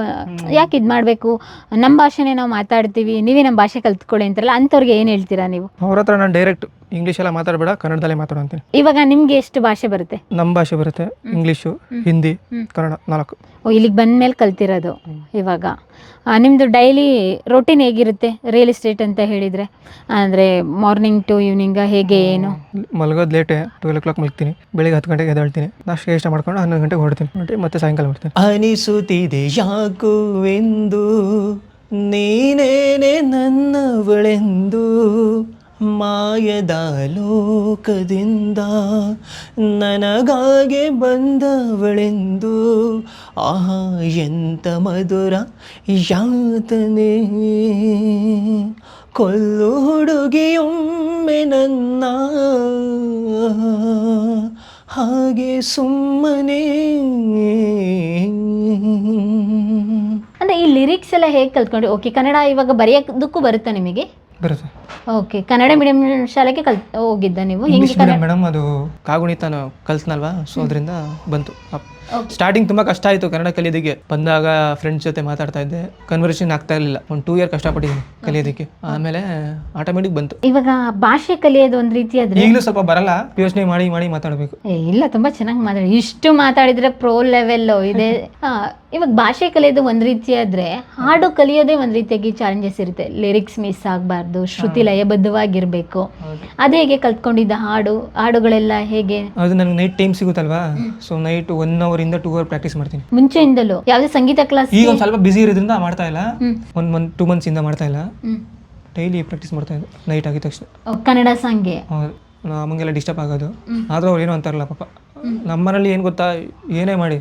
ಯಾಕೆ ಇದ್ ಮಾಡ್ಬೇಕು? ನಮ್ಮ ಭಾಷೆನೇ ನಾವು ಮಾತಾಡ್ತೀವಿ ನೀವೇ ನಮ್ಮ ಭಾಷೆ ಕಲ್ತ್ಕೊಳ್ಳಿ ಅಂತಾರಲ್ಲ ಅಂತವ್ರಿಗೆ ಏನ್ ಹೇಳ್ತೀರಾ ನೀವು? ಅವ್ರ ಹತ್ರ ನಾನು ಡೈರೆಕ್ಟ್ ಇಂಗ್ಲೀಷ್ ಎಲ್ಲ ಮಾತಾಡಬೇಡ ಕನ್ನಡದಲ್ಲೇ ಮಾತಾಡೋಂತೀನಿ ಇವಾಗ ನಿಮ್ಗೆ ಎಷ್ಟು ಭಾಷೆ ಬರುತ್ತೆ? ನಮ್ಮ ಭಾಷೆ ಬರುತ್ತೆ ಇಂಗ್ಲೀಷು ಹಿಂದಿ ಕನ್ನಡ ನಾಲ್ಕು. ಓ ಇಲ್ಲಿಗೆ ಬಂದ್ಮೇಲೆ ಕಲ್ತಿರೋದು ಇವಾಗ. ನಿಮ್ಮದು ನಿಮ್ದು ಡೈಲಿ ರೊಟೀನ್ ಹೇಗಿರುತ್ತೆ? ರಿಯಲ್ ಎಸ್ಟೇಟ್ ಅಂತ ಹೇಳಿದ್ರೆ ಅಂದರೆ ಮಾರ್ನಿಂಗ್ ಟು ಈವ್ನಿಂಗ್ ಹೇಗೆ ಏನು? ಮಲಗೋದು ಲೇಟೆ ಟ್ವೆಲ್ ಓ ಕ್ಲಾಕ್ ಮಲಗ್ತೀನಿ ಬೆಳಿಗ್ಗೆ ಹತ್ತು ಗಂಟೆಗೆ ಎದ್ದೇಳ್ತೀನಿ ನಾಷ್ಟ ಇಷ್ಟ ಮಾಡ್ಕೊಂಡು ಹನ್ನೊಂದು ಗಂಟೆಗೆ ಹೊರಡ್ತೀನಿ ನೋಡ್ರಿ ಮತ್ತೆ ಸಾಯಂಕಾಲ ಬರ್ತೀನಿ. ಅನಿಸುತ್ತಿದೆ ಯಾಕೋ ಎಂದು ನೀನೇನೆ ನನ್ನವಳೆಂದು ಮಾಯದ ಲೋಕದಿಂದ ನನಗಾಗೆ ಬಂದವಳೆಂದು. ಆಹಾ, ಎಂತ ಮಧುರ ಯಾತನೆ. ಕೊಲ್ಲು ಹುಡುಗಿಯೊಮ್ಮೆ ನನ್ನ. ಹಾಗೆ ಸುಮ್ಮನೆ. ಅಂದ್ರೆ ಈ ಲಿರಿಕ್ಸ್ ಎಲ್ಲ ಹೇಗೆ ಕಲ್ತ್ಕೊಂಡ್ರಿ? ಓಕೆ ಕನ್ನಡ ಇವಾಗ ಬರೆಯೋದಕ್ಕೂ ಬರುತ್ತಾ ನಿಮಗೆ? ಬರುತ್ತೆ. ಓಕೆ ಕನ್ನಡ ಮೀಡಿಯಂ ಶಾಲೆಗೆ ಕಲ್ ಹೋಗಿದ್ದ ನೀವು? ಇಂಗ್ಲೀಷ್ ಹಿಂಗೆ ಮೀಡಿಯಂ ಮೇಡಮ್ ಅದು ಕಾಗುಣಿತ ಕಲ್ತ್ನಲ್ವಾ? ಸೊ ಅದರಿಂದ ಬಂತು. ಸ್ಟಾರ್ಟಿಂಗ್ ತುಂಬಾ ಕಷ್ಟ ಆಯಿತು ಕನ್ನಡ ಕಲಿಯೋದಕ್ಕೆ. ಬಂದಾಗ ಫ್ರೆಂಡ್ಸ್ ಜೊತೆ ಮಾತಾಡ್ತಾ ಇದ್ದೆ. ಕನ್ವರ್ಸೇಷನ್ ಆಗ್ತಾ ಇರಲಿಲ್ಲ. ಒಂದು ಟೂ ಇಯರ್ ಕಷ್ಟಪಟ್ಟಿದ್ದೀನಿ ಕಲಿಯೋದಕ್ಕೆ. ಆಮೇಲೆ ಆಟೋಮೆಟಿಕ್ ಬಂತು. ಇವಾಗ ಭಾಷೆ ಕಲಿಯೋದು ಒಂದ್ ರೀತಿ ಆದ್ರೆ ಈಗಲೂ ಸ್ವಲ್ಪ ಬರಲ್ಲ. ಯೋಚನೆ ಮಾಡಿ ಮಾಡಿ ಮಾತಾಡಬೇಕು. ಏ, ಇಲ್ಲ ತುಂಬಾ ಚೆನ್ನಾಗಿ ಮಾತಾಡಿ ಇಷ್ಟು ಮಾತಾಡಿದ್ರೆ ಪ್ರೋ ಲೆವೆಲ್ ಇದೆ. ಆ, ಇವಾಗ ಭಾಷೆ ಕಲಿಯೋದು ಒಂದ್ ರೀತಿ ಆದ್ರೆ ಹಾಡು ಕಲಿಯೋದೇ ಒಂದ್ ರೀತಿಯಾಗಿ ಚಾಲೆಂಜಸ್ ಇರುತ್ತೆ. ಲಿರಿಕ್ಸ್ ಮಿಸ್ ಆಗಬಾರ್ದು. ಶ್ರುತಿ ಲಯಬದ್ಧವಾಗಿರ್ಬೇಕು. ಅದೇ ಹೇಗೆ ಕಲ್ತ್ಕೊಂಡಿದ್ದ ಹಾಡು ಹಾಡುಗಳೆಲ್ಲ ಹೇಗೆ? ಅದು ನನಗೆ ನೈಟ್ ಟೈಮ್ ಸಿಗುತ್ತಲ್ವಾ? ಸೊ ನೈಟ್ ಒನ್ ಇಂದ ಟೂ ಅವರ್ ಪ್ರಾಕ್ಟೀಸ್ ಮಾಡ್ತೀನಿ. ಮುಂಚೆಯಿಂದಲೂ? ಯಾವ್ದೇ ಸಂಗೀತ ಕ್ಲಾಸ್ ಈಗ ಒಂದು ಸ್ವಲ್ಪ ಬಿಸಿ ಇರೋದ್ರಿಂದ ಮಾಡ್ತಾ ಇಲ್ಲ. ಒನ್ ಮಂತ್ ಟೂ ಮಂತ್ಸ್ ಇಂದ ಮಾಡ್ತಾ ಇಲ್ಲ. ಡೈಲಿ ಪ್ರಾಕ್ಟೀಸ್ ಮಾಡ್ತಾ ಇದ್ದೆ. ನೈಟ್ ಆಗಿದ ತಕ್ಷಣ. ಕನ್ನಡ ಸಾಂಗ್ಗೆ? ನಮಗೆಲ್ಲ ಡಿಸ್ಟರ್ಬ್ ಆಗೋದು. ಆದ್ರೂ ಅವ್ರು ಏನು ಅಂತಾರಲ್ಲ ಪಾಪ. ನಮ್ಮನೇಲಿ ಏನು ಗೊತ್ತಾ? ಏನೇ ಮಾಡಿ.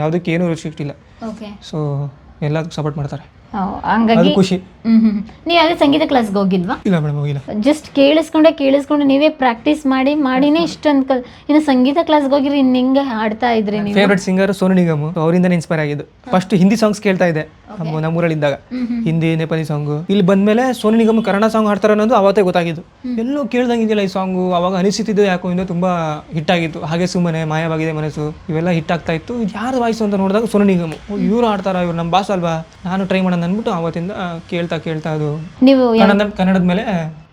ಯಾವುದಕ್ಕೆ ಏನು ರಿಸ್ಟ್ರಿಕ್ಟ್ ಇಲ್ಲ ಓಕೆ ಸೊ ಎಲ್ಲದಕ್ಕೂ ಸಪೋರ್ಟ್ ಮಾಡ್ತಾರೆ. ಹಂಗಾಗಿ ಅದು ಖುಷಿ. ಹ್ಮ್ ಅದೇ ನೀವು ಯಾವ್ದೇ ಸಂಗೀತ ಕ್ಲಾಸ್ಗೆ ಹೋಗಿಲ್ವಾ? ಇಲ್ಲ ಮೇಡಮ್ ಹೋಗಿಲ್ಲ. ಜಸ್ಟ್ ಕೇಳಿಸ್ಕೊಂಡೆ ಕೇಳಿಸ್ಕೊಂಡು ನೀವೇ ಪ್ರಾಕ್ಟೀಸ್ ಮಾಡಿ ಮಾಡಿನೇ ಇಷ್ಟೊಂದು ಕಲ್ ಇನ್ನು ಸಂಗೀತ ಕ್ಲಾಸ್ಗೆ ಹೋಗಿರಿ ಇನ್ನು ಹಿಂಗೆ ಹಾಡ್ತಾ ಇದ್ರಿ ನೀವು. ಫೇವ್ರೆಟ್ ಸಿಂಗರ್ ಸೋನು ನಿಗಮ್ ಅವರಿಂದನೇ ಇನ್ಸ್ಪೈರ್ ಆಗಿದ್ದು. ಫಸ್ಟ್ ಹಿಂದಿ ಸಾಂಗ್ಸ್ ಕೇಳ್ತಾ ಇದ್ದೆ ನಮ್ಮ ನಮ್ಮೂರಲ್ಲಿ ಇದ್ದಾಗ ಹಿಂದಿ ನೇಪಾಲಿ ಸಾಂಗ್ ಇಲ್ಲಿ ಬಂದ್ಮೇಲೆ ಸೋನು ನಿಗಮ್ ಕನ್ನಡ ಸಾಂಗ್ ಹಾಡ್ತಾರ ಅನ್ನೋದು ಅವತ್ತೇ ಗೊತ್ತಾಗಿದ್ದು. ಎಲ್ಲೂ ಕೇಳ್ದಂಗೆ ಇದೆಯಲ್ಲ ಈ ಸಾಂಗು ಅವಾಗ ಅನಿಸುತ್ತಿದ್ದು ಯಾಕೋ ಇನ್ನೂ ತುಂಬಾ ಹಿಟ್ ಆಗಿತ್ತು. ಹಾಗೆ ಸುಮ್ಮನೆ ಮಾಯವಾಗಿದೆ ಮನಸ್ಸು. ಇವೆಲ್ಲ ಹಿಟ್ ಆಗ್ತಾ ಇತ್ತು. ಯಾರು ವಾಯ್ಸು ಅಂತ ನೋಡಿದಾಗ ಸೋನು ನಿಗಮ್ ಇವ್ರು ಹಾಡ್ತಾರ ಇವ್ರು ನಮ್ಮ ಬಾಸ್ ಅಲ್ವಾ? ನಾನು ಟ್ರೈ ಮಾಡೋಣ ಅಂದ್ಬಿಟ್ಟು ಅವತ್ತಿಂದ ಕೇಳ್ತಾ ಕೇಳ್ತಾ ಅದು ನೀವು ಕನ್ನಡ ಕನ್ನಡದ ಮೇಲೆ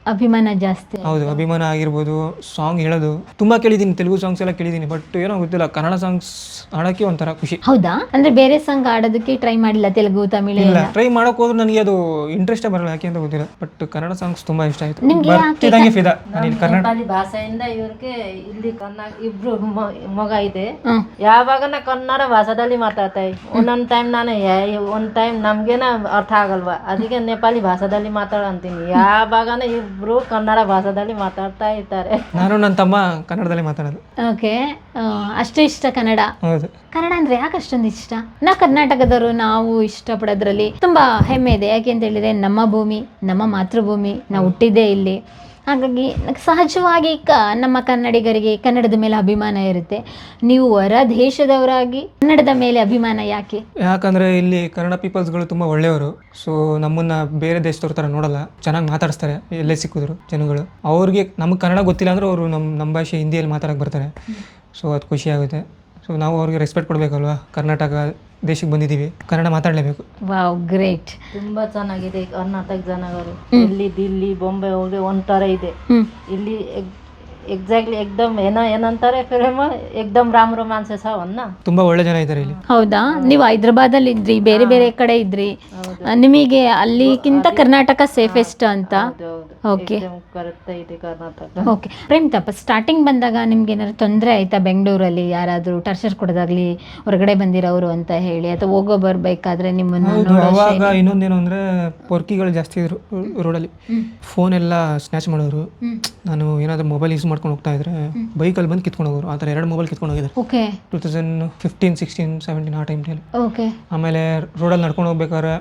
ಅಭಿಮಾನ ಜಾಸ್ತಿ ಹೌದು ಅಭಿಮಾನ ಆಗಿರ್ಬೋದು ಸಾಂಗ್ ಹೇಳೋದು ತುಂಬಾ ಕೇಳಿದ್ದೀನಿ ತೆಲುಗು ಸಾಂಗ್ಸ್ ಎಲ್ಲ ಕೇಳಿದ್ದೀನಿ ಬಟ್ ಏನೋ ಗೊತ್ತಿಲ್ಲ ಕನ್ನಡ ಸಾಂಗ್ಸ್ ಹಾಡೋಕ್ಕೆ ಒಂಥರ ಖುಷಿ ಹೌದಾ ಅಂದ್ರೆ ಬೇರೆ ಸಾಂಗ್ ಆಡೋದಕ್ಕೆ ಟ್ರೈ ಮಾಡಿಲ್ಲ ತೆಲುಗು ತಮಿಳು ಇಲ್ಲ ಟ್ರೈ ಮಾಡೋಕೆ ಹೋದ್ರೆ ನನಗೆ ಅದು ಇಂಟ್ರೆಸ್ಟೇ ಬರಲ್ಲ ಯಾಕೆ ಅಂತ ಗೊತ್ತಿಲ್ಲ ಬಟ್ ಕನ್ನಡ ಸಾಂಗ್ಸ್ ತುಂಬಾ ಇಷ್ಟ ಆಯ್ತು ನಿಮ್ಗೆ ಯಾಕೆ ಬರ್ತಿದಂಗೆ ಫಿದಾ ನಾನು ಇಲ್ಲಿ ಕನ್ನಡ नेपाली ಭಾಷೆಯಿಂದ ಇವ್ರಿಗೆ ಇಲ್ಲಿ ಕನ್ನಡ ಇಬ್ರು ಮ- ಮಗ ಇದೆ ಹ್ಮ್. ಯಾವಾಗ ನಾ ಕನ್ನಡ ಭಾಷಾದಲ್ಲಿ ಮಾತಾಡ್ತಾ ಒಂದೊಂದು ಟೈಮ್ ನಾನು ಒಂದು ಟೈಮ್ ನಮ್ಗೇನ ಅರ್ಥ ಆಗಲ್ವಾ ಅದಕ್ಕೆ ನೇಪಾಳಿ ಭಾಷಾದಲ್ಲಿ ಮಾತಾಡ ಅಂತೀನಿ ಯಾವಾಗನ ಇಬ್ರು ಕನ್ನಡ ಭಾಷೆದಲ್ಲಿ ಮಾತಾಡ್ತಾ ಇದ್ದಾರೆ. ನಾನು ನನ್ನ ತಮ್ಮ ಕನ್ನಡದಲ್ಲಿ ಮಾತಾಡೋದು. ಓಕೆ ಅಷ್ಟು ಇಷ್ಟ ಕನ್ನಡ? ಹೌದು. ಕನ್ನಡ ಅಂದ್ರೆ ಯಾಕೆ ಅಷ್ಟೊಂದು ಇಷ್ಟ? ನಾ ಕರ್ನಾಟಕದವರು ನಾವು ಇಷ್ಟಪಡೋದ್ರಲ್ಲಿ ತುಂಬಾ ಹೆಮ್ಮೆ ಇದೆ. ಯಾಕೆ ಅಂತ ಹೇಳಿದ್ರೆ ನಮ್ಮ ಭೂಮಿ ನಮ್ಮ ಮಾತೃಭೂಮಿ ನಾವು ಹುಟ್ಟಿದ್ದೇ ಇಲ್ಲಿ. ಹಾಗಾಗಿ ಸಹಜವಾಗಿ ಕ ನಮ್ಮ ಕನ್ನಡಿಗರಿಗೆ ಕನ್ನಡದ ಮೇಲೆ ಅಭಿಮಾನ ಇರುತ್ತೆ. ನೀವು ಹೊರ ದೇಶದವರಾಗಿ ಕನ್ನಡದ ಮೇಲೆ ಅಭಿಮಾನ ಯಾಕೆ? ಯಾಕಂದ್ರೆ ಇಲ್ಲಿ ಕನ್ನಡ ಪೀಪಲ್ಸ್ಗಳು ತುಂಬಾ ಒಳ್ಳೆಯವರು. ಸೊ ನಮ್ಮನ್ನ ಬೇರೆ ದೇಶದವ್ರ ಥರ ನೋಡಲ್ಲ. ಚೆನ್ನಾಗಿ ಮಾತಾಡಿಸ್ತಾರೆ. ಎಲ್ಲೇ ಸಿಕ್ಕಿದ್ರು ಜನಗಳು. ಅವ್ರಿಗೆ ನಮ್ಗೆ ಕನ್ನಡ ಗೊತ್ತಿಲ್ಲ ಅಂದ್ರೆ ಅವರು ನಮ್ಮ ನಮ್ಮ ಭಾಷೆ ಹಿಂದಿಯಲ್ಲಿ ಮಾತಾಡಕ್ಕೆ ಬರ್ತಾರೆ. ಸೊ ಅದು ಖುಷಿ ಆಗುತ್ತೆ. ಸೊ ನಾವು ಅವ್ರಿಗೆ ರೆಸ್ಪೆಕ್ಟ್ ಕೊಡಬೇಕಲ್ವಾ? ಕರ್ನಾಟಕ ದೇಶಕ್ಕೆ ಬಂದಿದ್ದೀವಿ ಕನ್ನಡ ಮಾತಾಡಲೇಬೇಕು. ವಾವ್ ಗ್ರೇಟ್ ತುಂಬಾ ಚೆನ್ನಾಗಿದೆ ಕರ್ನಾಟಕ ಜನಗಳು. ಇಲ್ಲಿ ದಿಲ್ಲಿ ಬೊಂಬೆ ಹೋಗಿ ಒಂಥರ ಇದೆ. ಇಲ್ಲಿ ಎಕ್ಸಾಕ್ಟ್ಲಿ ಎಕ್ದಮ್ ಏನೋ ಏನಂತಾರೆ ಫಿಲಮ್ ಎಕ್ದಮ್ ರಾಮ್ ರೋಮಾನ್ಸ್ ಸಾವನ್ನ ತುಂಬಾ ಒಳ್ಳೆ ಜನ ಇದ್ದಾರೆ ಇಲ್ಲಿ. ಹೌದಾ? ನೀವು ಹೈದ್ರಾಬಾದಲ್ಲಿ ಇದ್ರಿ ಬೇರೆ ಬೇರೆ ಕಡೆ ಇದ್ರಿ. ಆ, ನಿಮಗೆ ಅಲ್ಲಿಗಿಂತ ಕರ್ನಾಟಕ ಸೇಫೆಸ್ಟ್ ಅಂತ? ಓಕೆ ಕರೆಕ್ಟ್ ಇದೆ ಕರ್ನಾಟಕ. ಓಕೆ ಪ್ರೇಮ್ ತಪ್ಪ ಸ್ಟಾರ್ಟಿಂಗ್ ಬಂದಾಗ ನಿಮ್ಗೆ ಏನಾದ್ರು ತೊಂದರೆ ಆಯ್ತಾ ಬೆಂಗಳೂರಲ್ಲಿ? ಯಾರಾದರೂ ಟರ್ಚರ್ ಕೊಡೋದಾಗ್ಲಿ ಹೊರಗಡೆ ಬಂದಿರೋರು ಅಂತ ಹೇಳಿ ಅಥವಾ ಹೋಗೋ ಬರ್ಬೇಕಾದ್ರೆ ನಿಮ್ಮನ್ನು ಹೌದು ಅವಾಗ ಇನ್ನೊಂದೇನು ಅಂದ್ರೆ ಪೊರ್ಕಿಗಳು ಜಾಸ್ತಿ ಇದ್ರು ರೋಡಲ್ಲಿ ಫೋನ್ ಎಲ್ಲ ಸ್ನ್ಯಾಚ್ ಮಾಡೋರು. ನಾನು ಏನಾದ್ರೂ ಮೊಬೈಲ್ ಯೂಸ್ ಮಾಡ್ಕೊಂಡು ಹೋಗ್ತಾ ಇದ್ರೆ ಬೈಕಲ್ಲಿ ಬಂದು ಕಿತ್ಕೊಂಡು ಹೋಗೋರು. ಆತರ ಥರ ಎರಡು ಮೊಬೈಲ್ ಕಿತ್ಕೊಂಡು ಹೋಗಿದ್ದಾರೆ. Okay. Two thousand fifteen sixteen seventeen ಆ ಟೈಮ್ನಲ್ಲಿ ಓಕೆ. ಆಮೇಲೆ ರೋಡಲ್ಲಿ ನಡ್ಕೊಂಡು ಹೋಗ್ಬೇಕಾದ್ರೆ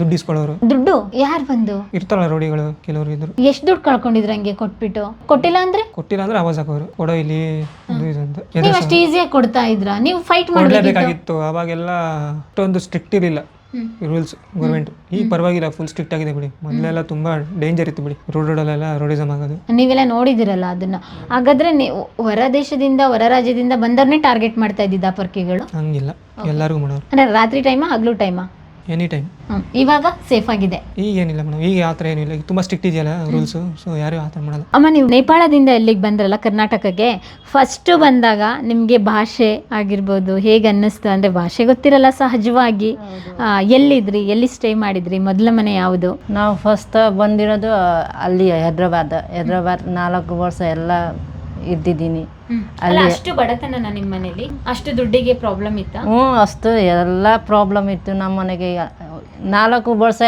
ದುಡ್ಡು ಇಸ್ಕೊಳ್ಳೋರು. ದುಡ್ಡು? ಯಾರು ಬಂದು? ಇರ್ತಾರಲ್ಲ ರೋಡಿಗಳು ಕೆಲವರು ಇದ್ರು. ಎಷ್ಟು ದುಡ್ಡು ಕಳ್ಕೊಂಡಿದ್ರು ಹಂಗೆ ಕೊಟ್ಬಿಟ್ಟು? ಕೊಟ್ಟಿಲ್ಲ ಅಂದ್ರೆ? ಕೊಟ್ಟಿಲ್ಲ ಅಂದ್ರೆ ಆವಾಜ್ ಹಾಕೋರು. ಕೊಡೋ ಇಲ್ಲಿ ಇದು ಇದು ಅಂತ. ನೀವು ಅಷ್ಟು ಈಸಿಯಾಗಿ ಕೊಡ್ತಾ ಇದ್ರಾ? ನೀವು ಫೈಟ್ ಮಾಡಬೇಕಾಗಿತ್ತು ಅವಾಗೆಲ್ಲ ಅಷ್ಟೊಂದು ಸ್ಟ್ರಿಕ್ಟ್ ಇರಲಿಲ್ಲ. ರೂಲ್ಸ್ ಗೌರ್ಮೆಂಟ್ ಈಗ ಪರವಾಗಿಲ್ಲ ಫುಲ್ ಸ್ಟ್ರಿಕ್ಟ್ ಆಗಿದೆ ಬಿಡಿ. ಮೊದಲೆಲ್ಲ ತುಂಬಾ ಡೇಂಜರ್ ಇತ್ತು ಬಿಡಿ. ರೋಡ್ ರೋಡಲ್ಲೆಲ್ಲ ರೋಡಿಸಮ್ ಆಗೋದು. ನೀವೆಲ್ಲ ನೋಡಿದಿರಲ್ಲ ಅದನ್ನ. ಹಾಗಾದ್ರೆ ನೀವು ಹೊರ ದೇಶದಿಂದ ಹೊರ ರಾಜ್ಯದಿಂದ ಬಂದವ್ರನ್ನೇ ಟಾರ್ಗೆಟ್ ಮಾಡ್ತಾ ಇದ್ದಿದ್ದ ಪರ್ಕಿಗಳು? ಹಂಗಿಲ್ಲ. ಎಲ್ಲರಿಗೂ ಮಾಡೋರು. ಅಂದ್ರೆ ರಾತ್ರಿ ಟೈಮ ಹಗ್ಲು ಟೈಮಾ ಎನಿ ಟೈಮ್ ಇವಾಗ ಸೇಫ್ ಆಗಿದೆ. ಈಗ ಏನಿಲ್ಲ ಮೇಡಮ್ ಈಗ ಆ ಥರ ಏನಿಲ್ಲ. ಈಗ ತುಂಬ ಸ್ಟ್ರಿಕ್ಟ್ ಇದೆಯಲ್ಲ ರೂಲ್ಸು ಸೊ ಯಾರು ಆ ಥರ ಮಾಡಲ್ಲ. ಅಮ್ಮ ನೀವು ನೇಪಾಳದಿಂದ ಎಲ್ಲಿಗೆ ಬಂದ್ರಲ್ಲ ಕರ್ನಾಟಕಕ್ಕೆ? ಫಸ್ಟ್ ಬಂದಾಗ ನಿಮಗೆ ಭಾಷೆ ಆಗಿರ್ಬೋದು ಹೇಗೆ ಅನ್ನಿಸ್ತು ಅಂದರೆ ಭಾಷೆ ಗೊತ್ತಿರಲ್ಲ ಸಹಜವಾಗಿ. ಆ, ಎಲ್ಲಿದ್ರಿ ಎಲ್ಲಿ ಸ್ಟೇ ಮಾಡಿದ್ರಿ? ಮೊದಲ ಮನೆ ಯಾವುದು? ನಾವು ಫಸ್ಟ್ ಬಂದಿರೋದು ಅಲ್ಲಿ ಹೈದ್ರಾಬಾದ್. ಹೈದ್ರಾಬಾದ್ ನಾಲ್ಕು ವರ್ಷ ಎಲ್ಲ ಇದ್ದಿದ್ದೀನಿ. ಅಲ್ಲ ಅಷ್ಟು ಬಡತನ ನಿಮ್ಮ ಮನೇಲಿ? ಅಷ್ಟು ದುಡ್ಡಿಗೆ ಪ್ರಾಬ್ಲಮ್ ಇತ್ತಾ? ಹ್ಞೂ ಅಷ್ಟು ಎಲ್ಲ ಪ್ರಾಬ್ಲಮ್ ಇತ್ತು ನಮ್ಮ ಮನೆಗೆ. ನಾಲ್ಕು ವರ್ಷ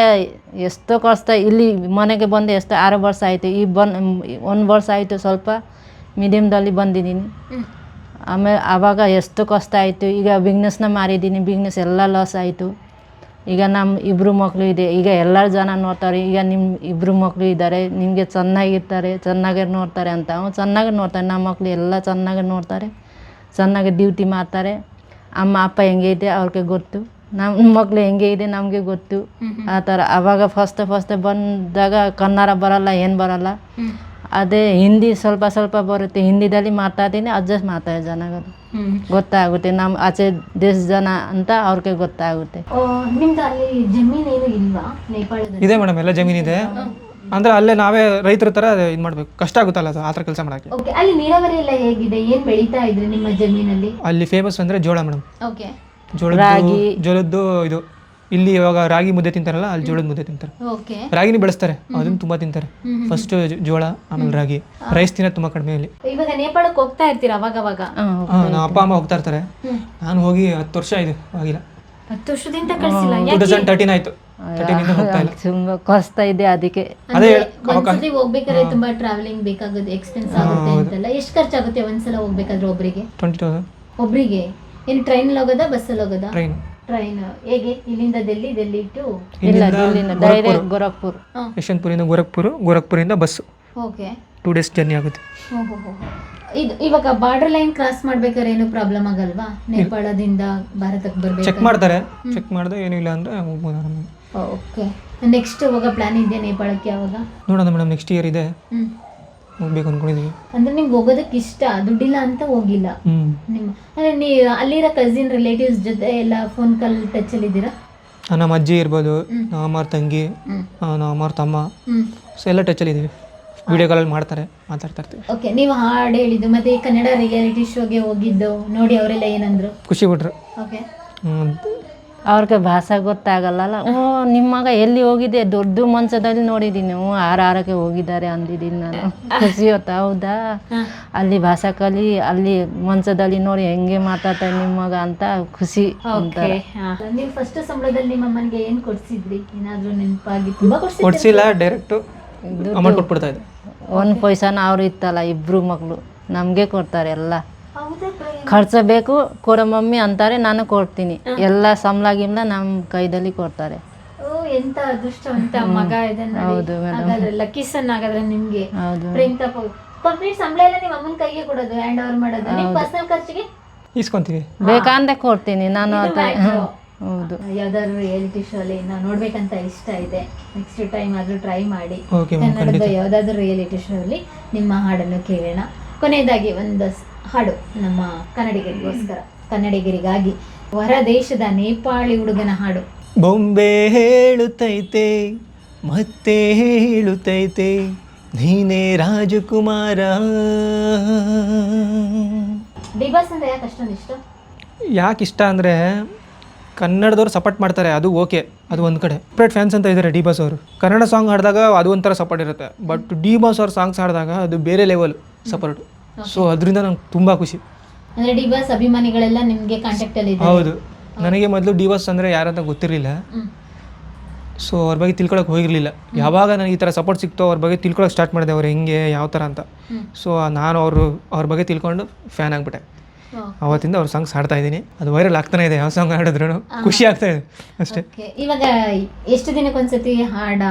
ಎಷ್ಟು ಕಷ್ಟ ಇಲ್ಲಿ ಮನೆಗೆ ಬಂದು ಎಷ್ಟು ಆರು ವರ್ಷ ಆಯಿತು. ಈ ಬನ್ ಒಂದು ವರ್ಷ ಆಯಿತು ಸ್ವಲ್ಪ ಮೀಡಿಯಮ್ದಲ್ಲಿ ಬಂದಿದ್ದೀನಿ. ಆಮೇಲೆ ಆವಾಗ ಎಷ್ಟು ಕಷ್ಟ ಆಯಿತು. ಈಗ ಬಿಸ್ನೆಸ್ನ ಮಾರಿದ್ದೀನಿ. ಬಿಸ್ನೆಸ್ ಎಲ್ಲ ಲಾಸ್ ಆಯಿತು. ಈಗ ನಮ್ಮ ಇಬ್ಬರು ಮಕ್ಕಳು ಇದೆ ಈಗ ಎಲ್ಲರ ಜನ ನೋಡ್ತಾರೆ ಈಗ ನಿಮ್ಮ ಇಬ್ಬರು ಮಕ್ಕಳು ಇದ್ದಾರೆ ನಿಮಗೆ ಚೆನ್ನಾಗಿರ್ತಾರೆ ಚೆನ್ನಾಗಿ ನೋಡ್ತಾರೆ ಅಂತ. ಅವ್ನು ಚೆನ್ನಾಗಿ ನೋಡ್ತಾರೆ ನಮ್ಮ ಮಕ್ಕಳು ಎಲ್ಲ ಚೆನ್ನಾಗಿ ನೋಡ್ತಾರೆ ಚೆನ್ನಾಗಿ ಡ್ಯೂಟಿ ಮಾಡ್ತಾರೆ. ಅಮ್ಮ ಅಪ್ಪ ಹೆಂಗೆ ಇದೆ ಅವ್ರಿಗೆ ಗೊತ್ತು. ನಮ್ಮ ಮಕ್ಕಳು ಹೆಂಗೆ ಇದೆ ನಮಗೆ ಗೊತ್ತು. ಆ ಥರ. ಅವಾಗ ಫಸ್ಟ್ ಫಸ್ಟ್ ಬಂದಾಗ ಕನ್ನಡ ಬರಲ್ಲ ಏನು ಬರಲ್ಲ. ಅದೇ ಹಿಂದಿ ಸ್ವಲ್ಪ ಸ್ವಲ್ಪ ಬರುತ್ತೆ. ಹಿಂದಿದಲ್ಲಿ ಮಾತಾಡ್ತೀನಿ ಅಡ್ಜಸ್ಟ್ ಮಾಡ್ತಾರೆ ಜನಗಳು. ಗೊತ್ತಾಗುತ್ತೆ. ನಮ್ಮ ಆಚೆ ದೇಶ ಜನ ಅಂತ ಅವ್ರಿಗೆ ಗೊತ್ತಾಗುತ್ತೆ. ಆ, ನಿಮ್ದು ಅಲ್ಲಿ ಜಮೀನ್ ಏನು ಇಲ್ವಾ? ನೇಪಾಳದಲ್ಲಿ? ಇದೆ ಮೇಡಮ್ ಎಲ್ಲ ಜಮೀನಿದೆ ಅಂದ್ರೆ ಅಲ್ಲೇ ನಾವೇ ರೈತರ ತರ ಇದು ಮಾಡ್ಬೇಕು. ಕಷ್ಟ ಆಗುತ್ತಲ್ಲ ಅದು ಆ ಥರ ಕೆಲಸ ಮಾಡಕ್ಕೆ? ಓಕೆ ಅಲ್ಲಿ ನೀರಾವರಿ ಎಲ್ಲ ಹೇಗಿದೆ? ಏನ್ ಬೆಳೀತಾ ಇದ್ರಿ ನಿಮ್ಮ ಜಮೀನಲ್ಲಿ? ಅಲ್ಲಿ ಫೇಮಸ್ ಅಂದ್ರೆ ಜೋಳ ಮೇಡಮ್. ಓಕೆ ಜೋಳದ್ದು ಜೋಳದ್ದು ಇದು. ಇಲ್ಲಿ ಇವಾಗ ರಾಗಿ ಮುದ್ದೆ ತಿಂತಾರಲ್ಲ ಅಲ್ಲಿ ಜೋಳದ ಮುದ್ದೆ ತಿಂತಾರೆ. ಓಕೆ. ರಾಗಿನಿ ಬೆಳೆಸ್ತಾರೆ ಅದನ್ನ ತುಂಬಾ ತಿಂತಾರೆ. ಫಸ್ಟ್ ಜೋಳ ಆಮೇಲೆ ರಾಗಿ. ರೈಸ್ ತಿನ್ನೋದು ತುಂಬಾ ಕಡಿಮೆ ಇಲ್ಲಿ. ಇವಾಗ ನೇಪಾಳಕ್ಕೆ ಹೋಗ್ತಾ ಇರ್ತೀರಾ ಅವಾಗ ಅವಾಗ. ನಮ್ಮ ಅಪ್ಪ ಅಮ್ಮ ಹೋಗ್ತಾ ಇರ್ತಾರೆ. ನಾನು ಹೋಗಿ ಹತ್ತು ವರ್ಷ ಆಯ್ತು ಆಗಿಲ್ಲ. ಹತ್ತು ವರ್ಷದಿಂದ ಕಳ್ಸಿಲ್ಲ. ಟೂ ತೌಸಂಡ್ ತರ್ಟೀನ್ ಆಯ್ತು. ತರ್ಟೀನಿಂದ ಹೋಗ್ತಾ ಇಲ್ಲ. ತುಂಬ ಕಷ್ಟ ಇದೆ ಅದಕ್ಕೆ. ಅದೇ ಒಂದ್ಸತಿ ಹೋಗ್ಬೇಕಾದ್ರೆ ತುಂಬಾ ಟ್ರಾವೆಲಿಂಗ್ ಬೇಕಾಗುತ್ತೆ ಎಕ್ಸ್ಪೆನ್ಸ್ ಆಗುತ್ತೆ ಅಂತೆಲ್ಲ. ಎಷ್ಟು ಖರ್ಚಾಗುತ್ತೆ ಒಂದ್ಸಲ ಹೋಗ್ಬೇಕಾದ್ರೆ ಒಬ್ರಿಗೆ? ಟ್ವೆಂಟಿ ತೌಸಂಡ್ ಒಬ್ರಿಗೆ? ಏನು ಟ್ರೈನ್ ಹೋಗೋದಾ ಬಸ್ಸಲ್ಲಿ ಹೋಗೋದಾ? ಟ್ರೈನ್ ಟ್ರೈನ್ ಹೇಗೆ? ಇಲ್ಲಿಂದ ಡೆಲ್ಲಿ ಡೆಲ್ಲಿ ಟು ಇಲ್ಲ ಇಲ್ಲಿಂದ ಡೈರೆಕ್ಟ್ ಗೋರಖ್ಪುರ್. ಯಶವಂತಪುರಿಂದ Gorakhpur ಗೋರಖ್ಪುರಿಂದ bus okay. Two days journey ಆಗುತ್ತೆ. ಇದು ಇವಾಗ ಬಾರ್ಡರ್ ಲೈನ್ ಕ್ರಾಸ್ ಮಾಡ್ಬೇಕಾದ್ರೆ ಏನು ಪ್ರಾಬ್ಲಮ್ ಆಗಲ್ವಾ? ನೇಪಾಳದಿಂದ ಭಾರತಕ್ಕೆ ಬರ್ಬೇಕು ಚೆಕ್ ಮಾಡ್ತಾರೆ. ಚೆಕ್ ಮಾಡಿದ್ರೆ ಏನು ಇಲ್ಲ ಅಂದರೆ ಹೋಗ್ಬೋದು ಆರಾಮಾಗಿ. ಓಕೆ. ನೆಕ್ಸ್ಟ್ ಹೋಗೋ ಪ್ಲಾನ್ ಇದೆ ನೇಪಾಳಕ್ಕೆ ಯಾವಾಗ? ನೋಡೋಣ ಮೇಡಮ್ ನೆಕ್ಸ್ಟ್ ಇಯರ್ ಇದೆ. ಹೋಗ್ಬೇಕು ಅನ್ಕೊಂಡಿದೀವಿ. ಅಂದ್ರೆ ನಿಮ್ಗೆ ಹೋಗೋದಕ್ಕೆ ಇಷ್ಟ ದುಡ್ಡಿಲ್ಲ ಅಂತ ಹೋಗಿಲ್ಲ. ನಿಮ್ಮ ಅಂದ್ರೆ ನೀ ಅಲ್ಲಿರೋ ಕಸಿನ್ ರಿಲೇಟಿವ್ಸ್ ಜೊತೆ ಎಲ್ಲ ಫೋನ್ ಕಾಲ್ ಟಚ್ ಅಲ್ಲಿ ಇದ್ದೀರಾ? ನಮ್ಮ ಅಜ್ಜಿ ಇರ್ಬೋದು ನಮ್ಮ ಅಮ್ಮವ್ರ ತಂಗಿ ಹ್ಮ್. ಆ, ಅಮ್ಮವ್ರ ತಮ್ಮ ಹ್ಮ್. ಸೊ ಎಲ್ಲ ಟಚಲ್ಲಿ ಇದೀವಿ ವಿಡಿಯೋ ಕಾಲಲ್ಲಿ ಮಾಡ್ತಾರೆ ಮಾತಾಡ್ತಾ ಇರ್ತೀವಿ. ಓಕೆ ನೀವು ಹಾಡು ಹೇಳಿದ್ದು ಮತ್ತೆ ಈ ಕನ್ನಡ ರಿಯಾಲಿಟಿ ಶೋಗೆ ಹೋಗಿದ್ದು ನೋಡಿ ಅವರೆಲ್ಲ ಏನಂದ್ರು. ಖುಷಿ ಬಿಟ್ರು ಓಕೆ. ಅವ್ರಿಗೆ ಭಾಷೆ ಗೊತ್ತಾಗಲ್ಲಲ್ಲ? ಓ ನಿಮ್ಮ ಮಗ ಎಲ್ಲಿ ಹೋಗಿದೆ? ದೊಡ್ಡ ಮಂಚದಲ್ಲಿ ನೋಡಿದ್ದೀನಿ. ಹ್ಞೂ ಆರಕ್ಕೆ ಹೋಗಿದ್ದಾರೆ ಅಂದಿದ್ದೀನಿ ನಾನು. ಖುಷಿ ಹೊತ್ತ ಹೌದಾ? ಅಲ್ಲಿ ಭಾಷೆ ಕಲಿ ಅಲ್ಲಿ ಮಂಚದಲ್ಲಿ ನೋಡಿ ಹೆಂಗೆ ಮಾತಾಡ್ತಾರೆ ನಿಮ್ಮ ಮಗ ಅಂತ ಖುಷಿ ಅಂತಾರೆ. ನೀವು ಫಸ್ಟ್ ಸಂಬಳದಲ್ಲಿ ನಿಮ್ಮ ಅಮ್ಮನಿಗೆ ಏನ್ ಕೊಡ್ಸಿದ್ರಿ? ಏನಾದರೂ ನೆನಪಾಗಿ ತುಂಬಾ ಕೊಡ್ಸಿಲ್ಲ ಡೈರೆಕ್ಟು ಅಮೌಂಟ್ ಕೊಟ್ಬಿಡ್ತಾ ಇದ್ದೆ. ಒಂದು ಪೈಸಾನ ಅವ್ರು ಇತ್ತಲ್ಲ ಇಬ್ಬರು ಮಕ್ಕಳು ನಮಗೆ ಕೊಡ್ತಾರೆ ಎಲ್ಲ? ಖರ್ಚು ಬೇಕು ಕೊಡ ಮಮ್ಮಿ ಅಂತಾರೆ ನಾನು ಕೊಡ್ತೀನಿ. ಎಲ್ಲ ಸಂಬಳ ಗಿಂಬಳ ನಮ್ಮ ಕೈದಲ್ಲಿ ಕೊಡ್ತಾರೆ. ಓ ಎಂತ ಅದೃಷ್ಟವಂತ ಮಗ ಇದೆ ಹೌದು ಹಾಗಾದ್ರೆ ಲಕ್ಕಿ ಸನ್ ಹಾಗಾದ್ರೆ ನಿಮ್ಗೆ ಹೌದು. ಪ್ರೇಮ್ ತಾಪ ಕಂಪ್ಲೀಟ್ ಸಂಬಳ ಎಲ್ಲ ನಿಮ್ಮ ಅಮ್ಮನ ಕೈಗೆ ಕೊಡೋದು ಹ್ಯಾಂಡ್ ಓವರ್ ಮಾಡೋದು. ನಿಮ್ ಪರ್ಸನಲ್ ಖರ್ಚಿಗೆ? ಇಸ್ಕೊಂತೀವಿ. ಬೇಕಂದ್ರೆ ಕೊಡ್ತೀನಿ ನಾನು ಅದು ಹೌದು. ಯಾವ್ದಾದ್ರು ರಿಯಾಲಿಟಿ ಶೋ ಅಲ್ಲಿ ನಾವು ನೋಡ್ಬೇಕಂತ ಇಷ್ಟ ಇದೆ. ನೆಕ್ಸ್ಟ್ ಟೈಮ್ ಆದ್ರೂ ಟ್ರೈ ಮಾಡಿ. ಕನ್ನಡದ ಯಾವ್ದಾದ್ರು ರಿಯಾಲಿಟಿ ಶೋ ಅಲ್ಲಿ ನಿಮ್ಮ ಹಾಡನ್ನು ಕೇಳೋಣ. ಕೊನೆಯದಾಗಿ ಒಂದು ಸ್- ಹಾಡು ನಮ್ಮ ಕನ್ನಡಿಗರಿಗೋಸ್ಕರ ಕನ್ನಡಿಗರಿಗಾಗಿ. ಹೊರ ದೇಶದ ನೇಪಾಳಿ ಹುಡುಗನ ಹಾಡು. ಬೊಂಬೆ ಹೇಳುತ್ತೈತೆ ಮತ್ತೆ ಹೇಳುತ್ತೈತೆ ನೀನೇ ರಾಜಕುಮಾರ. ಡಿಬಾಸ್ ಅಂದ್ರೆ ಯಾಕೆ ಅಷ್ಟೊಂದು ಇಷ್ಟ? ಯಾಕೆ ಇಷ್ಟ ಅಂದರೆ ಕನ್ನಡದವ್ರು ಸಪೋರ್ಟ್ ಮಾಡ್ತಾರೆ ಅದು ಓಕೆ ಅದು ಒಂದು ಕಡೆ. ಸಪ್ರೇಟ್ ಫ್ಯಾನ್ಸ್ ಅಂತ ಇದ್ದಾರೆ ಡಿ ಬಾಸ್ ಅವರು. ಕನ್ನಡ ಸಾಂಗ್ ಹಾಡಿದಾಗ ಅದು ಒಂಥರ ಸಪೋರ್ಟ್ ಇರುತ್ತೆ. ಬಟ್ ಡಿ ಬಾಸ್ ಅವ್ರ ಸಾಂಗ್ಸ್ ಹಾಡಿದಾಗ ಅದು ಬೇರೆ ಲೆವೆಲ್ ಸಪೋರ್ಟ್ ಸೊ ಅದರಿಂದ ನಂಗೆ ತುಂಬ ಖುಷಿ. ಅಂದ್ರೆ ಡಿಬಾಸ್ ಅಭಿಮಾನಿಗಳೆಲ್ಲ ನಿಮಗೆ ಕಾಂಟ್ಯಾಕ್ಟ್ ಅಲ್ಲಿ ಹೌದು. ನನಗೆ ಮೊದಲು ಡಿ ಬಾಸ್ ಅಂದರೆ ಯಾರಂತ ಗೊತ್ತಿರಲಿಲ್ಲ. ಸೊ ಅವ್ರ ಬಗ್ಗೆ ತಿಳ್ಕೊಳಕ್ಕೆ ಹೋಗಿರಲಿಲ್ಲ. ಯಾವಾಗ ನನಗೆ ಈ ಥರ ಸಪೋರ್ಟ್ ಸಿಕ್ತೋ ಅವ್ರ ಬಗ್ಗೆ ತಿಳ್ಕೊಳಕ್ಕೆ ಸ್ಟಾರ್ಟ್ ಮಾಡಿದೆ ಅವ್ರು ಹೆಂಗೆ ಯಾವ ಥರ ಅಂತ. ಸೊ ನಾನು ಅವರು ಅವ್ರ ಬಗ್ಗೆ ತಿಳ್ಕೊಂಡು ಫ್ಯಾನ್ ಆಗಿಬಿಟ್ಟೆ. ಅವತ್ತಿಂದ ಅವ್ರ ಸಾಂಗ್ಸ್ ಹಾಡ್ತಾ ಇದ್ದೀನಿ. ಅದು ವೈರಲ್ ಆಗ್ತಾನೆ ಇದೆ ಯಾವ ಸಾಂಗ್ ಹಾಡಿದ್ರು ಖುಷಿ ಆಗ್ತಾ ಇದೆ ಅಷ್ಟೇ. ಇವಾಗ ಎಷ್ಟು ದಿನಕ್ಕೊಂದ್ಸತಿ ಹಾಡ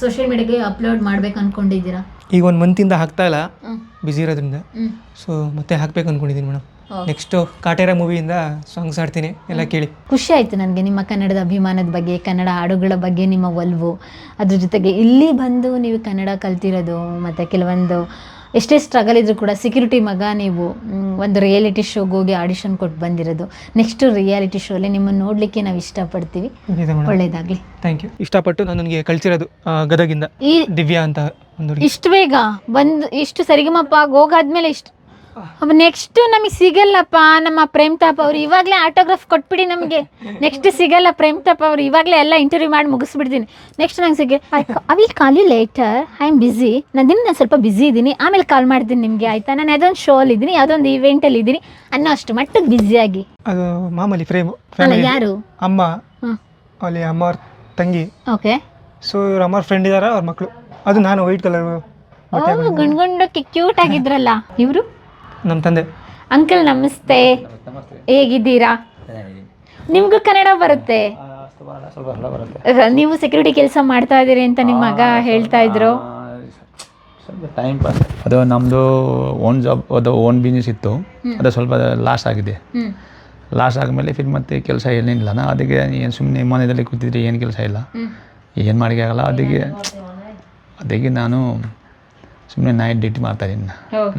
ಸೋಷಿಯಲ್ ಮೀಡಿಯಾಗೆ ಅಪ್ಲೋಡ್ ಮಾಡ್ಬೇಕು ಅನ್ಕೊಂಡಿದ್ದೀರಾ? ಈಗ ಒಂದು ಮಂತಿಂದ ಹಾಕ್ತಾ ಇಲ್ಲ. ಬ್ಯುಸಿ ಇರೋದ್ರಿಂದ. ಸೊ ಮತ್ತೆ ಹಾಕ್ಬೇಕು ಅನ್ಕೊಂಡಿದ್ದೀನಿ ಮೇಡಮ್ ನೆಕ್ಸ್ಟ್ ನೆಕ್ಸ್ಟು ಕಾಟೇರ ಮೂವಿಯಿಂದ ಸಾಂಗ್ಸ್ ಹಾಡ್ತೀನಿ. ಎಲ್ಲ ಕೇಳಿ. ಖುಷಿ ಆಯ್ತು ನನಗೆ ನಿಮ್ಮ ಕನ್ನಡದ ಅಭಿಮಾನದ ಬಗ್ಗೆ ಕನ್ನಡ ಹಾಡುಗಳ ಬಗ್ಗೆ ನಿಮ್ಮ ಒಲವು. ಅದ್ರ ಜೊತೆಗೆ ಇಲ್ಲಿ ಬಂದು ನೀವು ಕನ್ನಡ ಕಲ್ತಿರೋದು ಮತ್ತೆ ಕೆಲವೊಂದು ಎಷ್ಟೇ ಸ್ಟ್ರಗಲ್ ಇದ್ರೂ ಕೂಡ ಸೆಕ್ಯೂರಿಟಿ ಮಗ ನೀವು ಒಂದು ರಿಯಾಲಿಟಿ ಶೋಗೆ ಹೋಗಿ ಆಡಿಷನ್ ಕೊಟ್ಟು ಬಂದಿರೋದು. ನೆಕ್ಸ್ಟ್ ರಿಯಾಲಿಟಿ ಶೋಲಿ ನಿಮ್ಮನ್ನು ನೋಡ್ಲಿಕ್ಕೆ ನಾವು ಇಷ್ಟಪಡ್ತೀವಿ. ಒಳ್ಳೇದಾಗಲಿ. ಥ್ಯಾಂಕ್ ಯು ಇಷ್ಟಪಟ್ಟು ನಾನು ನನಗೆ ಕಳ್ಸಿರೋದು ಗದಗಿಂದ ಈ ದಿವ್ಯಾ ಅಂತ ಒಂದು ಹುಡುಗಿ. ಇಷ್ಟು ಬೇಗ ಬಂದು ಇಷ್ಟು ಸರಿಗಮಪ್ಪ ಹೋಗಾದ್ಮೇಲೆ ಇಷ್ಟು ನೆಕ್ಸ್ಟ್ ನಮಗೆ ಸಿಗಲ್ಲಪ್ಪ ನಮ್ಮ ಪ್ರೇಮ್ ತಾಪ್ ಅವ್ರು ಇವಾಗಲೇ ಆಟೋಗ್ರಾಫ್ ಕೊಟ್ಬಿಡಿ ನಮಗೆ. ನೆಕ್ಸ್ಟ್ ಸಿಗಲ್ಲ ಪ್ರೇಮ್ ತಾಪ್ ಅವ್ರು ಇವಾಗಲೇ ಎಲ್ಲ ಇಂಟರ್ವ್ಯೂ ಮಾಡಿ ಮುಗಿಸ್ಬಿಡ್ತೀನಿ. ನೆಕ್ಸ್ಟ್ ನಂಗೆ ಸಿಗ I will call you later I am busy ನಾನು ನಾನು ಸ್ವಲ್ಪ ಬಿಝಿ ಇದ್ದೀನಿ ಆಮೇಲೆ ಕಾಲ್ ಮಾಡ್ತೀನಿ ನಿಮಗೆ ಆಯ್ತಾ? ನಾನು ಯಾವುದೊಂದು ಶೋ ಅಲ್ಲಿ ಇದ್ದೀನಿ ಯಾವುದೊಂದು ಇವೆಂಟಲ್ಲಿ ಇದ್ದೀನಿ ಅನ್ನೋ ಅಷ್ಟು ಮಟ್ಟಿಗೆ ಬ್ಯುಸಿಯಾಗಿ ಅದು ಮಾಮೂಲಿ ಫ್ರೇಮ್ ಅಲ್ಲ ಯಾರು? ಅಮ್ಮ. ಅಲ್ಲಿ ಅಮ್ಮ ಅವ್ರ ತಂಗಿ. ಓಕೆ ಸೊ ಇವ್ರ ಅಮ್ಮ ಫ್ರೆಂಡ್ ಇದಾರ ಅವ್ರ ಮಕ್ಕಳು ಅದು ನಾನು ವೈಟ್ ಕಲರ್ ಗುಂಡ್ ಕ್ಯೂಟ್ ಆಗಿದ್ರಲ್ಲ. ಇವರು? ನಮ್ಮ ತಂದೆ. ಅಂಕಲ್ ನಮಸ್ತೆ. ಹೇಗಿದ್ದೀರಾ? ನಿಮ್ಗೂ ಕನ್ನಡ ಬರುತ್ತೆ? ನೀವು ಸೆಕ್ಯೂರಿಟಿ ಕೆಲಸ ಮಾಡ್ತಾ ಇದ್ದೀರಿ ಅಂತ ನಿಮ್ಮ ಮಗ ಹೇಳ್ತಾ ಇದ್ರು. ಸ್ವಲ್ಪ ಟೈಮ್ ಪಾಸ್ ಅದು ನಮ್ಮದು ಓನ್ ಜಾಬ್ ಅದು ಓನ್ ಬಿಸ್ನೆಸ್ ಇತ್ತು. ಅದು ಸ್ವಲ್ಪ ಲಾಸ್ ಆಗಿದೆ. ಲಾಸ್ ಆದಮೇಲೆ ಫಿರ್ ಮತ್ತೆ ಕೆಲಸ ಏನಿಲ್ಲ. ನಾ ಅದಕ್ಕೆ ಏನು ಸುಮ್ಮನೆ ಮನೆಯಲ್ಲಿ ಕೂತಿದ್ರೆ ಏನು ಕೆಲಸ ಇಲ್ಲ. ಏನು ಮಾಡಿಕೆ ಆಗಲ್ಲ? ಅದಕ್ಕೆ ಅದಕ್ಕೆ ನಾನು ಸುಮ್ಮನೆ ನೈಟ್ ಡ್ಯೂಟಿ ಮಾಡ್ತಾ ಇದ್ದೀನಿ.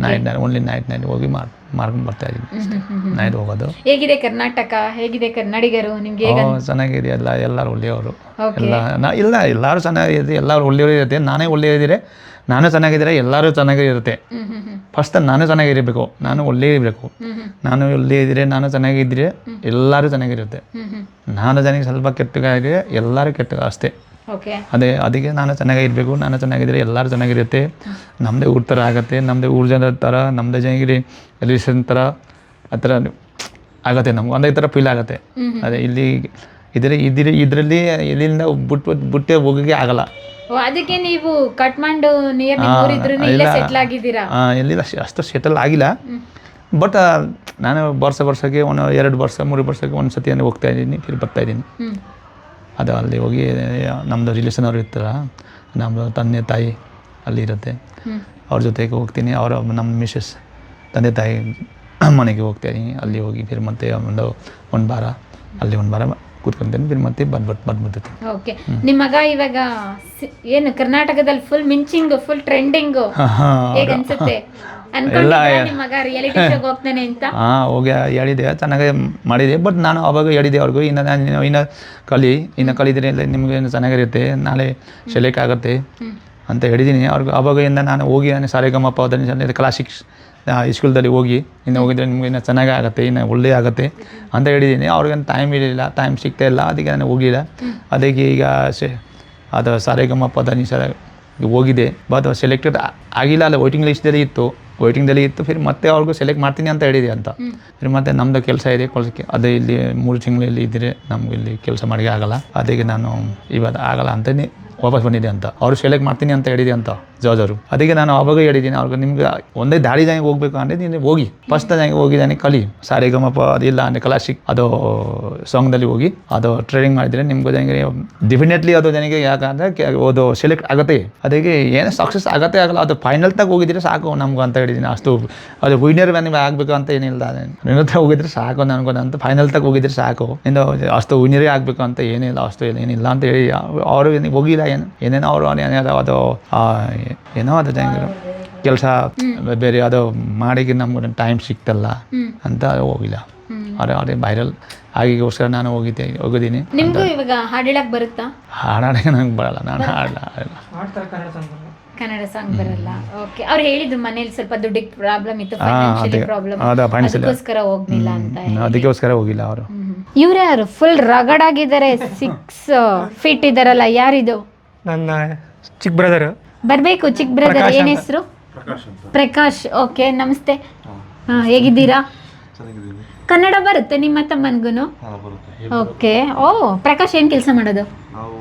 Night night only night night ಹೋಗಿ ಮಾಡ್ ಮಾಡ್ಕೊಂಡು ಬರ್ತಾ ಇದ್ದೀನಿ. ನೈಟ್ ಹೋಗೋದು. ಹೇಗಿದೆ ಕರ್ನಾಟಕ? ಹೇಗಿದೆ ಕನ್ನಡಿಗರು? ನಿಮಗೆ ಚೆನ್ನಾಗಿದೆ ಎಲ್ಲ ಎಲ್ಲರೂ ಒಳ್ಳೆಯವರು. ಎಲ್ಲ ನಾ ಇಲ್ಲ ಎಲ್ಲರೂ ಚೆನ್ನಾಗಿದೆ ಎಲ್ಲರೂ ಒಳ್ಳೆಯವರು ಇರುತ್ತೆ. ನಾನೇ ಒಳ್ಳೆಯದಿದ್ರೆ ನಾನು ಚೆನ್ನಾಗಿದ್ರೆ ಎಲ್ಲರೂ ಚೆನ್ನಾಗಿರುತ್ತೆ. ಫಸ್ಟ್ ನಾನು ಚೆನ್ನಾಗಿರಬೇಕು. ನಾನು ಒಳ್ಳೆಯ ಇರಬೇಕು ಹ್ಮ್ ಹ್ಮ್. ನಾನು ಒಳ್ಳೆ ಇದ್ದೀರಿ ನಾನು ಚೆನ್ನಾಗಿದ್ದೀರಿ ಎಲ್ಲರೂ ಚೆನ್ನಾಗಿರುತ್ತೆ. ನಾನು ಜನಕ್ಕೆ ಸ್ವಲ್ಪ ಕೆಟ್ಟಗಾಗಿದ್ರೆ ಎಲ್ಲರೂ ಕೆಟ್ಟ ಅಷ್ಟೇ. ಅದೇ ಅದಕ್ಕೆ ನಾನು ಚೆನ್ನಾಗಿರ್ಬೇಕು ನಾನು ಚೆನ್ನಾಗಿದ್ರೆ ಎಲ್ಲರೂ ಚೆನ್ನಾಗಿರುತ್ತೆ. ನಮ್ಮದೇ ಊರ ಥರ ಆಗುತ್ತೆ ನಮ್ಮದೇ ಊರ ಜನರ ಥರ ನಮ್ಮದೇ ಚೆನ್ನಾಗಿರಿ ರಿಲೇಷನ್ ಥರ ಆ ಥರ ಆಗುತ್ತೆ ನಮ್ಗೆ. ಒಂದೇ ಥರ ಫೀಲ್ ಆಗುತ್ತೆ. ಅದೇ ಇಲ್ಲಿ ಇದ್ರೆ ಇದ್ರೆ ಇದರಲ್ಲಿ ಇಲ್ಲಿಂದ ಬಿಟ್ಟು ಬಿಟ್ಟೆ ಹೋಗೋಕ್ಕೆ ಆಗಲ್ಲ. ಅದಕ್ಕೆ ನೀವು ಕಟ್ಮಂಡು ಅಷ್ಟು- ಸೆಟಲ್ ಆಗಿಲ್ಲ. ಬಟ್ ನಾನು ವರ್ಷ ವರ್ಷಕ್ಕೆ ಒಂದು ಎರಡು ವರ್ಷ ಮೂರು ವರ್ಷಕ್ಕೆ ಒಂದು ಸತಿ ಹೋಗ್ತಾ ಇದ್ದೀನಿ ಬರ್ತಾ ಇದ್ದೀನಿ. ಅದು ಅಲ್ಲಿ ಹೋಗಿ ನಮ್ಮದು ರಿಲೇಷನ್ ಅವ್ರು ಇರ್ತಾರ ನಮ್ಮದು ತಂದೆ ತಾಯಿ ಅಲ್ಲಿ ಇರುತ್ತೆ. ಅವ್ರ ಜೊತೆಗೆ ಹೋಗ್ತೀನಿ ಅವರ ನಮ್ಮ ಮಿಸ್ಸಸ್ ತಂದೆ ತಾಯಿ ಮನೆಗೆ ಹೋಗ್ತೀನಿ ಅಲ್ಲಿ ಹೋಗಿ ಫಿರ್ ಮತ್ತೆ ಒಂದು ಒಂದು ವಾರ ಅಲ್ಲಿ ಒಂದು ವಾರ ಕೂತ್ಕೊಂತೀನಿ ಫಿರ್ ಮತ್ತೆ ಬಂದ್ಬಿಟ್ಟು ಬಂದ್ಬಿಡ್ತೀನಿ ಓಕೆ ನಿಮ್ಮ ಮಗ ಇವಾಗ ಏನು ಕರ್ನಾಟಕದಲ್ಲಿ ಫುಲ್ ಮಿಂಚಿಂಗ್ ಫುಲ್ ಟ್ರೆಂಡಿಂಗ್ ಹೇಗೆ ಅನ್ಸುತ್ತೆ ಅಂತ? ಹಾಂ ಹೋಗಿ ಹೇಳಿದೆ. ಚೆನ್ನಾಗಿ ಮಾಡಿದೆ. ಬಟ್ ನಾನು ಅವಾಗ ಹೇಳಿದೆ ಅವ್ರಿಗೂ ಇನ್ನು ನಾನು ಇನ್ನು ಕಲಿ ಇನ್ನು ಕಲಿದ್ರೆ ನಿಮಗೆ ಚೆನ್ನಾಗಿರುತ್ತೆ. ನಾಳೆ ಸೆಲೆಕ್ಟ್ ಆಗುತ್ತೆ ಅಂತ ಹೇಳಿದ್ದೀನಿ. ಅವ್ರಿಗೆ ಅವಾಗಿಂದ ನಾನು ಹೋಗಿ ನಾನು ಸಾರೆಗಮಪ್ಪ ಅದನ್ನು ಕ್ಲಾಸಿಕ್ಸ್ ಸ್ಕೂಲ್ದಲ್ಲಿ ಹೋಗಿ ಇನ್ನು ಹೋಗಿದ್ರೆ ನಿಮ್ಗೆ ಇನ್ನು ಚೆನ್ನಾಗೇ ಆಗುತ್ತೆ ಇನ್ನು ಒಳ್ಳೆ ಆಗುತ್ತೆ ಅಂತ ಹೇಳಿದ್ದೀನಿ. ಅವ್ರಿಗೇನು ಟೈಮ್ ಇರಲಿಲ್ಲ ಟೈಮ್ ಸಿಗ್ತಾ ಇಲ್ಲ. ಅದಕ್ಕೆ ನಾನು ಹೋಗಿಲ್ಲ ಅದಕ್ಕೆ ಈಗ ಸೆ ಅದು ಸಾರೆಗಮಪ್ಪ ದನಿ ಸರ ಹೋಗಿದೆ. ಬಟ್ ಸೆಲೆಕ್ಟೆಡ್ ಆಗಿಲ್ಲ ಅಲ್ಲ ವೈಟಿಂಗ್ ಲಿಸ್ಟಲ್ಲಿ ಇತ್ತು. ವೈಟಿಂಗ್ದಲ್ಲಿ ಇತ್ತು ಫಿರ್ ಮತ್ತೆ ಅವ್ರಿಗೂ ಸೆಲೆಕ್ಟ್ ಮಾಡ್ತೀನಿ ಅಂತ ಹೇಳಿದೆ ಅಂತ. ಫಿರ್ ಮತ್ತೆ ನಮ್ಮದು ಕೆಲಸ ಇದೆ ಕೆಲಸಕ್ಕೆ. ಅದೇ ಇಲ್ಲಿ ಮೂರು ತಿಂಗಳಲ್ಲಿ ಇದ್ದರೆ ನಮ್ಗೆ ಇಲ್ಲಿ ಕೆಲಸ ಮಾಡಿ ಆಗಲ್ಲ. ಅದಕ್ಕೆ ನಾನು ಇವಾಗ ಆಗಲ್ಲ ಅಂತಲೇ ವಾಪಸ್ ಬಂದಿದೆ ಅಂತ. ಅವರು ಸೆಲೆಕ್ಟ್ ಮಾಡ್ತೀನಿ ಅಂತ ಹೇಳಿದೆ ಅಂತ. ಜಾಜ್ ಅವರು ಅದಕ್ಕೆ ನಾನು ಅವಾಗ ಹೇಳಿದ್ದೀನಿ ಅವ್ರಿಗೆ ನಿಮ್ಗೆ ಒಂದೇ ದಾರಿ ಜಾಗ ಹೋಗ್ಬೇಕು ಅಂದರೆ ನೀನು ಹೋಗಿ. ಫಸ್ಟ್ ಹೋಗಿ ಹೋಗಿದ್ದಾನೆ ಕಲಿ. ಸಾರಿಗಮಪ ಅದಿಲ್ಲ ಅಂದರೆ ಕ್ಲಾಸಿಕ್ ಅದು ಸಾಂಗ್ದಲ್ಲಿ ಹೋಗಿ ಅದು ಟ್ರೈನಿಂಗ್ ಮಾಡಿದರೆ ನಿಮ್ಗೆ ಜನಗೆ ಡೆಫಿನೆಟ್ಲಿ ಅದು ಜನಗೆ ಯಾಕಂದರೆ ಅದು ಸೆಲೆಕ್ಟ್ ಆಗುತ್ತೆ. ಅದಕ್ಕೆ ಏನು ಸಕ್ಸಸ್ ಆಗತ್ತೆ ಆಗಲ್ಲ. ಅದು ಫೈನಲ್ ತಗ ಹೋಗಿದ್ರೆ ಸಾಕು ನಮ್ಗೆ ಅಂತ ಹೇಳಿದ್ದೀನಿ ಅಷ್ಟು. ಅದು ವಿನ್ನರ್ ನಿಮ್ಗೆ ಆಗಬೇಕು ಅಂತ ಏನಿಲ್ಲ. ನಿನ್ನ ಹತ್ರ ಹೋಗಿದ್ರೆ ಸಾಕು ನನಗೂ ಅಂತ ಫೈನಲ್ ತಗ ಹೋಗಿದ್ರೆ ಸಾಕು. ಇನ್ನು ಅಷ್ಟು ವಿನ್ನರೇ ಆಗಬೇಕು ಅಂತ ಏನಿಲ್ಲ ಅಷ್ಟು ಏನಿಲ್ಲ ಅಂತ ಹೇಳಿ. ಅವರು ಹೋಗಿಲ್ಲ ಏನು ಏನೇನೋ ಅವರು ಅದು ಏನೋ ಅದು ಹೆಂಗೆ ಕೆಲಸ ಬೇರೆ ಅದು ಮಾಡಿಗೆ ನಮ್ಗೆ ಟೈಮ್ ಸಿಕ್ತಲ್ಲ ಅಂತ ಹೋಗಿಲ್ಲ. ಅದೇ ಅದೇ ವೈರಲ್ ಆಗಿಗೋಸ್ಕರ ನಾನು ಹೋಗಿದ್ದೆ ಹೋಗಿದ್ದೀನಿ ನಿಮ್ಗೂ ಇವಾಗ ಹಾಡ್ ಬರುತ್ತಾ? ಹಾಡಾಡಕ್ಕೆ ನಂಗೆ ಬರಲ್ಲ ನಾನು ಹಾಡಲ್ಲ ಹಾಡಲ್ಲ. ಕನ್ನಡ ಸಾಂಗ್ ಬರಲ್ಲ. ಓಕೆ ಅವ್ರು ಹೇಳಿದ್ರು ಮನೇಲಿ ಸ್ವಲ್ಪ ದುಡ್ಡಿಗೆ ಪ್ರಾಬ್ಲಮ್ ಇತ್ತು ಫೈನಾನ್ಷಿಯಲಿ ಪ್ರಾಬ್ಲಮ್. ಅದಕ್ಕೋಸ್ಕರ ಹೋಗ್ಲಿಲ್ಲ ಅಂತ ಅದಕ್ಕೋಸ್ಕರ ಹೋಗಿಲ್ಲ ಅವರು. ಇವ್ರು ಯಾರು ಫುಲ್ ರಗಡ್ ಆಗಿದ್ದಾರೆ ಸಿಕ್ಸ್ ಫೀಟ್ ಇದಾರಲ್ಲ ಯಾರಿದು? ನನ್ನ ಚಿಕ್ಕ ಬ್ರದರ್ ಬರ್ಬೇಕು ಚಿಕ್ಕ ಬ್ರದರ್ ಏನ್ ಹೆಸರು? ಪ್ರಕಾಶ್ ಓಕೆ ನಮಸ್ತೆ. ಹಾ. ಹೇಗಿದ್ದೀರಾ? ಕನ್ನಡ ಬರುತ್ತೆ ನಿಮ್ಮ ತಮ್ಮನ್ಗುನು? ಓಕೆ. ಓ ಪ್ರಕಾಶ್ ಏನ್ ಕೆಲಸ ಮಾಡೋದು? ನಾವು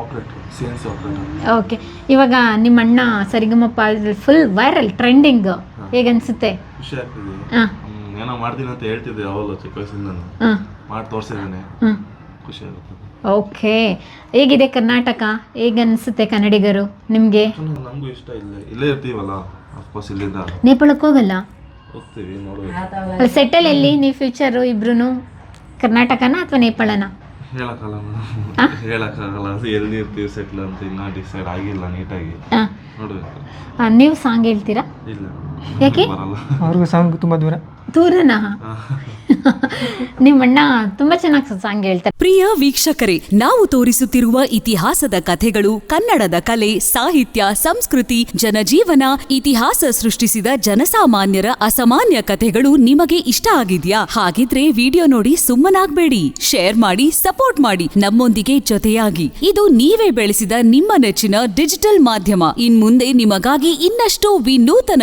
ಆಪ್ರೇಟರ್ ಓಕೆ. ಇವಾಗ ನಿಮ್ಮ ಅಣ್ಣ ಸರಿಗಮಪ್ಪ ಫುಲ್ ವೈರಲ್ ಟ್ರೆಂಡಿಂಗ್ ಹೇಗನ್ಸುತ್ತೆ? ಖುಷಿ ಆಗ್ತಿದೆ. ಹಾಂ. ಹ್ಮ್, ಏನೋ ಮಾಡ್ತೀನಿ ಅಂತ ಹೇಳ್ತಿದ್ದೆ ಅವಲ್ಲ ಚಿಕ್ಕ ವಯಸ್ಸಿಂದ ಹಾಂ. ಮಾಡಿ ತೋರಿಸಿದ್ದೀನಿ. ಹಾಂ. ಖುಷಿ ಆಗುತ್ತೆ. ಓಕೆ. ಹೇಗಿದೆ ಕರ್ನಾಟಕ? ಹೇಗನ್ಸುತ್ತೆ ಕನ್ನಡಿಗರು? ನಿಮಗೆ? ನಮಗೂ ಇಷ್ಟ ಇಲ್ಲ. ಇಲ್ಲೇ ಇರ್ತೀವಲ್ಲ? ಅಫ್ಕೋರ್ಸ್ ಇಲ್ಲಿಂದ. ನೇಪಾಳಕ್ಕೆ ಹೋಗಲ್ಲ? ಹೋಗ್ತೀವಿ ನೋಡ್ಬೇಕು ಸೆಟಲ್ ಎಲ್ಲಿ? ನೀವು ಫ್ಯೂಚರು ಇಬ್ರು ಕರ್ನಾಟಕನ ಅಥವಾ ನೇಪಾಳನ? ಹೇಳಕ್ಕಾಗಲ್ಲ madam. ಹೇಳಕ್ಕಾಗಲ್ಲ. ಅದು ಎಲ್ಲಿ ಇರ್ತೀವಿ ಸೆಟ್ಲ್ ಅಂತ ಇನ್ನೂ ಡಿಸೈಡ್ ಆಗಿಲ್ಲ ನೀಟಾಗಿ. ಹಾಂ ನೋಡ್ಬೇಕು. ನೀವು ಸಾಂಗ್ ಹೇಳ್ತೀರಾ? ಇಲ್ಲ. ಯಾಕೆ? ಅವ್ರಿಗೂ ಸಾಂಗ್ ತುಂಬಾ ದೂರ. ದೂರನಾ? ನಿಮ್ಮ ಅಣ್ಣ ತುಂಬ ಚೆನ್ನಾಗಿ ಸಾಂಗ್ ಹೇಳ್ತಾರೆ. ಪ್ರಿಯ ವೀಕ್ಷಕರೇ ನಾವು ತೋರಿಸುತ್ತಿರುವ ಇತಿಹಾಸದ ಕಥೆಗಳು ಕನ್ನಡದ ಕಲೆ ಸಾಹಿತ್ಯ ಸಂಸ್ಕೃತಿ ಜನಜೀವನ ಇತಿಹಾಸ ಸೃಷ್ಟಿಸಿದ ಜನಸಾಮಾನ್ಯರ ಅಸಾಮಾನ್ಯ ಕಥೆಗಳು ನಿಮಗೆ ಇಷ್ಟ ಆಗಿದ್ಯಾ? ಹಾಗಿದ್ರೆ ವಿಡಿಯೋ ನೋಡಿ ಸುಮ್ಮನಾಗ್ಬೇಡಿ. ಶೇರ್ ಮಾಡಿ ಸಪೋರ್ಟ್ ಮಾಡಿ. ನಮ್ಮೊಂದಿಗೆ ಜೊತೆಯಾಗಿ. ಇದು ನೀವೇ ಬೆಳೆಸಿದ ನಿಮ್ಮ ನೆಚ್ಚಿನ ಡಿಜಿಟಲ್ ಮಾಧ್ಯಮ. ಇನ್ ಮುಂದೆ ನಿಮಗಾಗಿ ಇನ್ನಷ್ಟು ವಿನೂತನ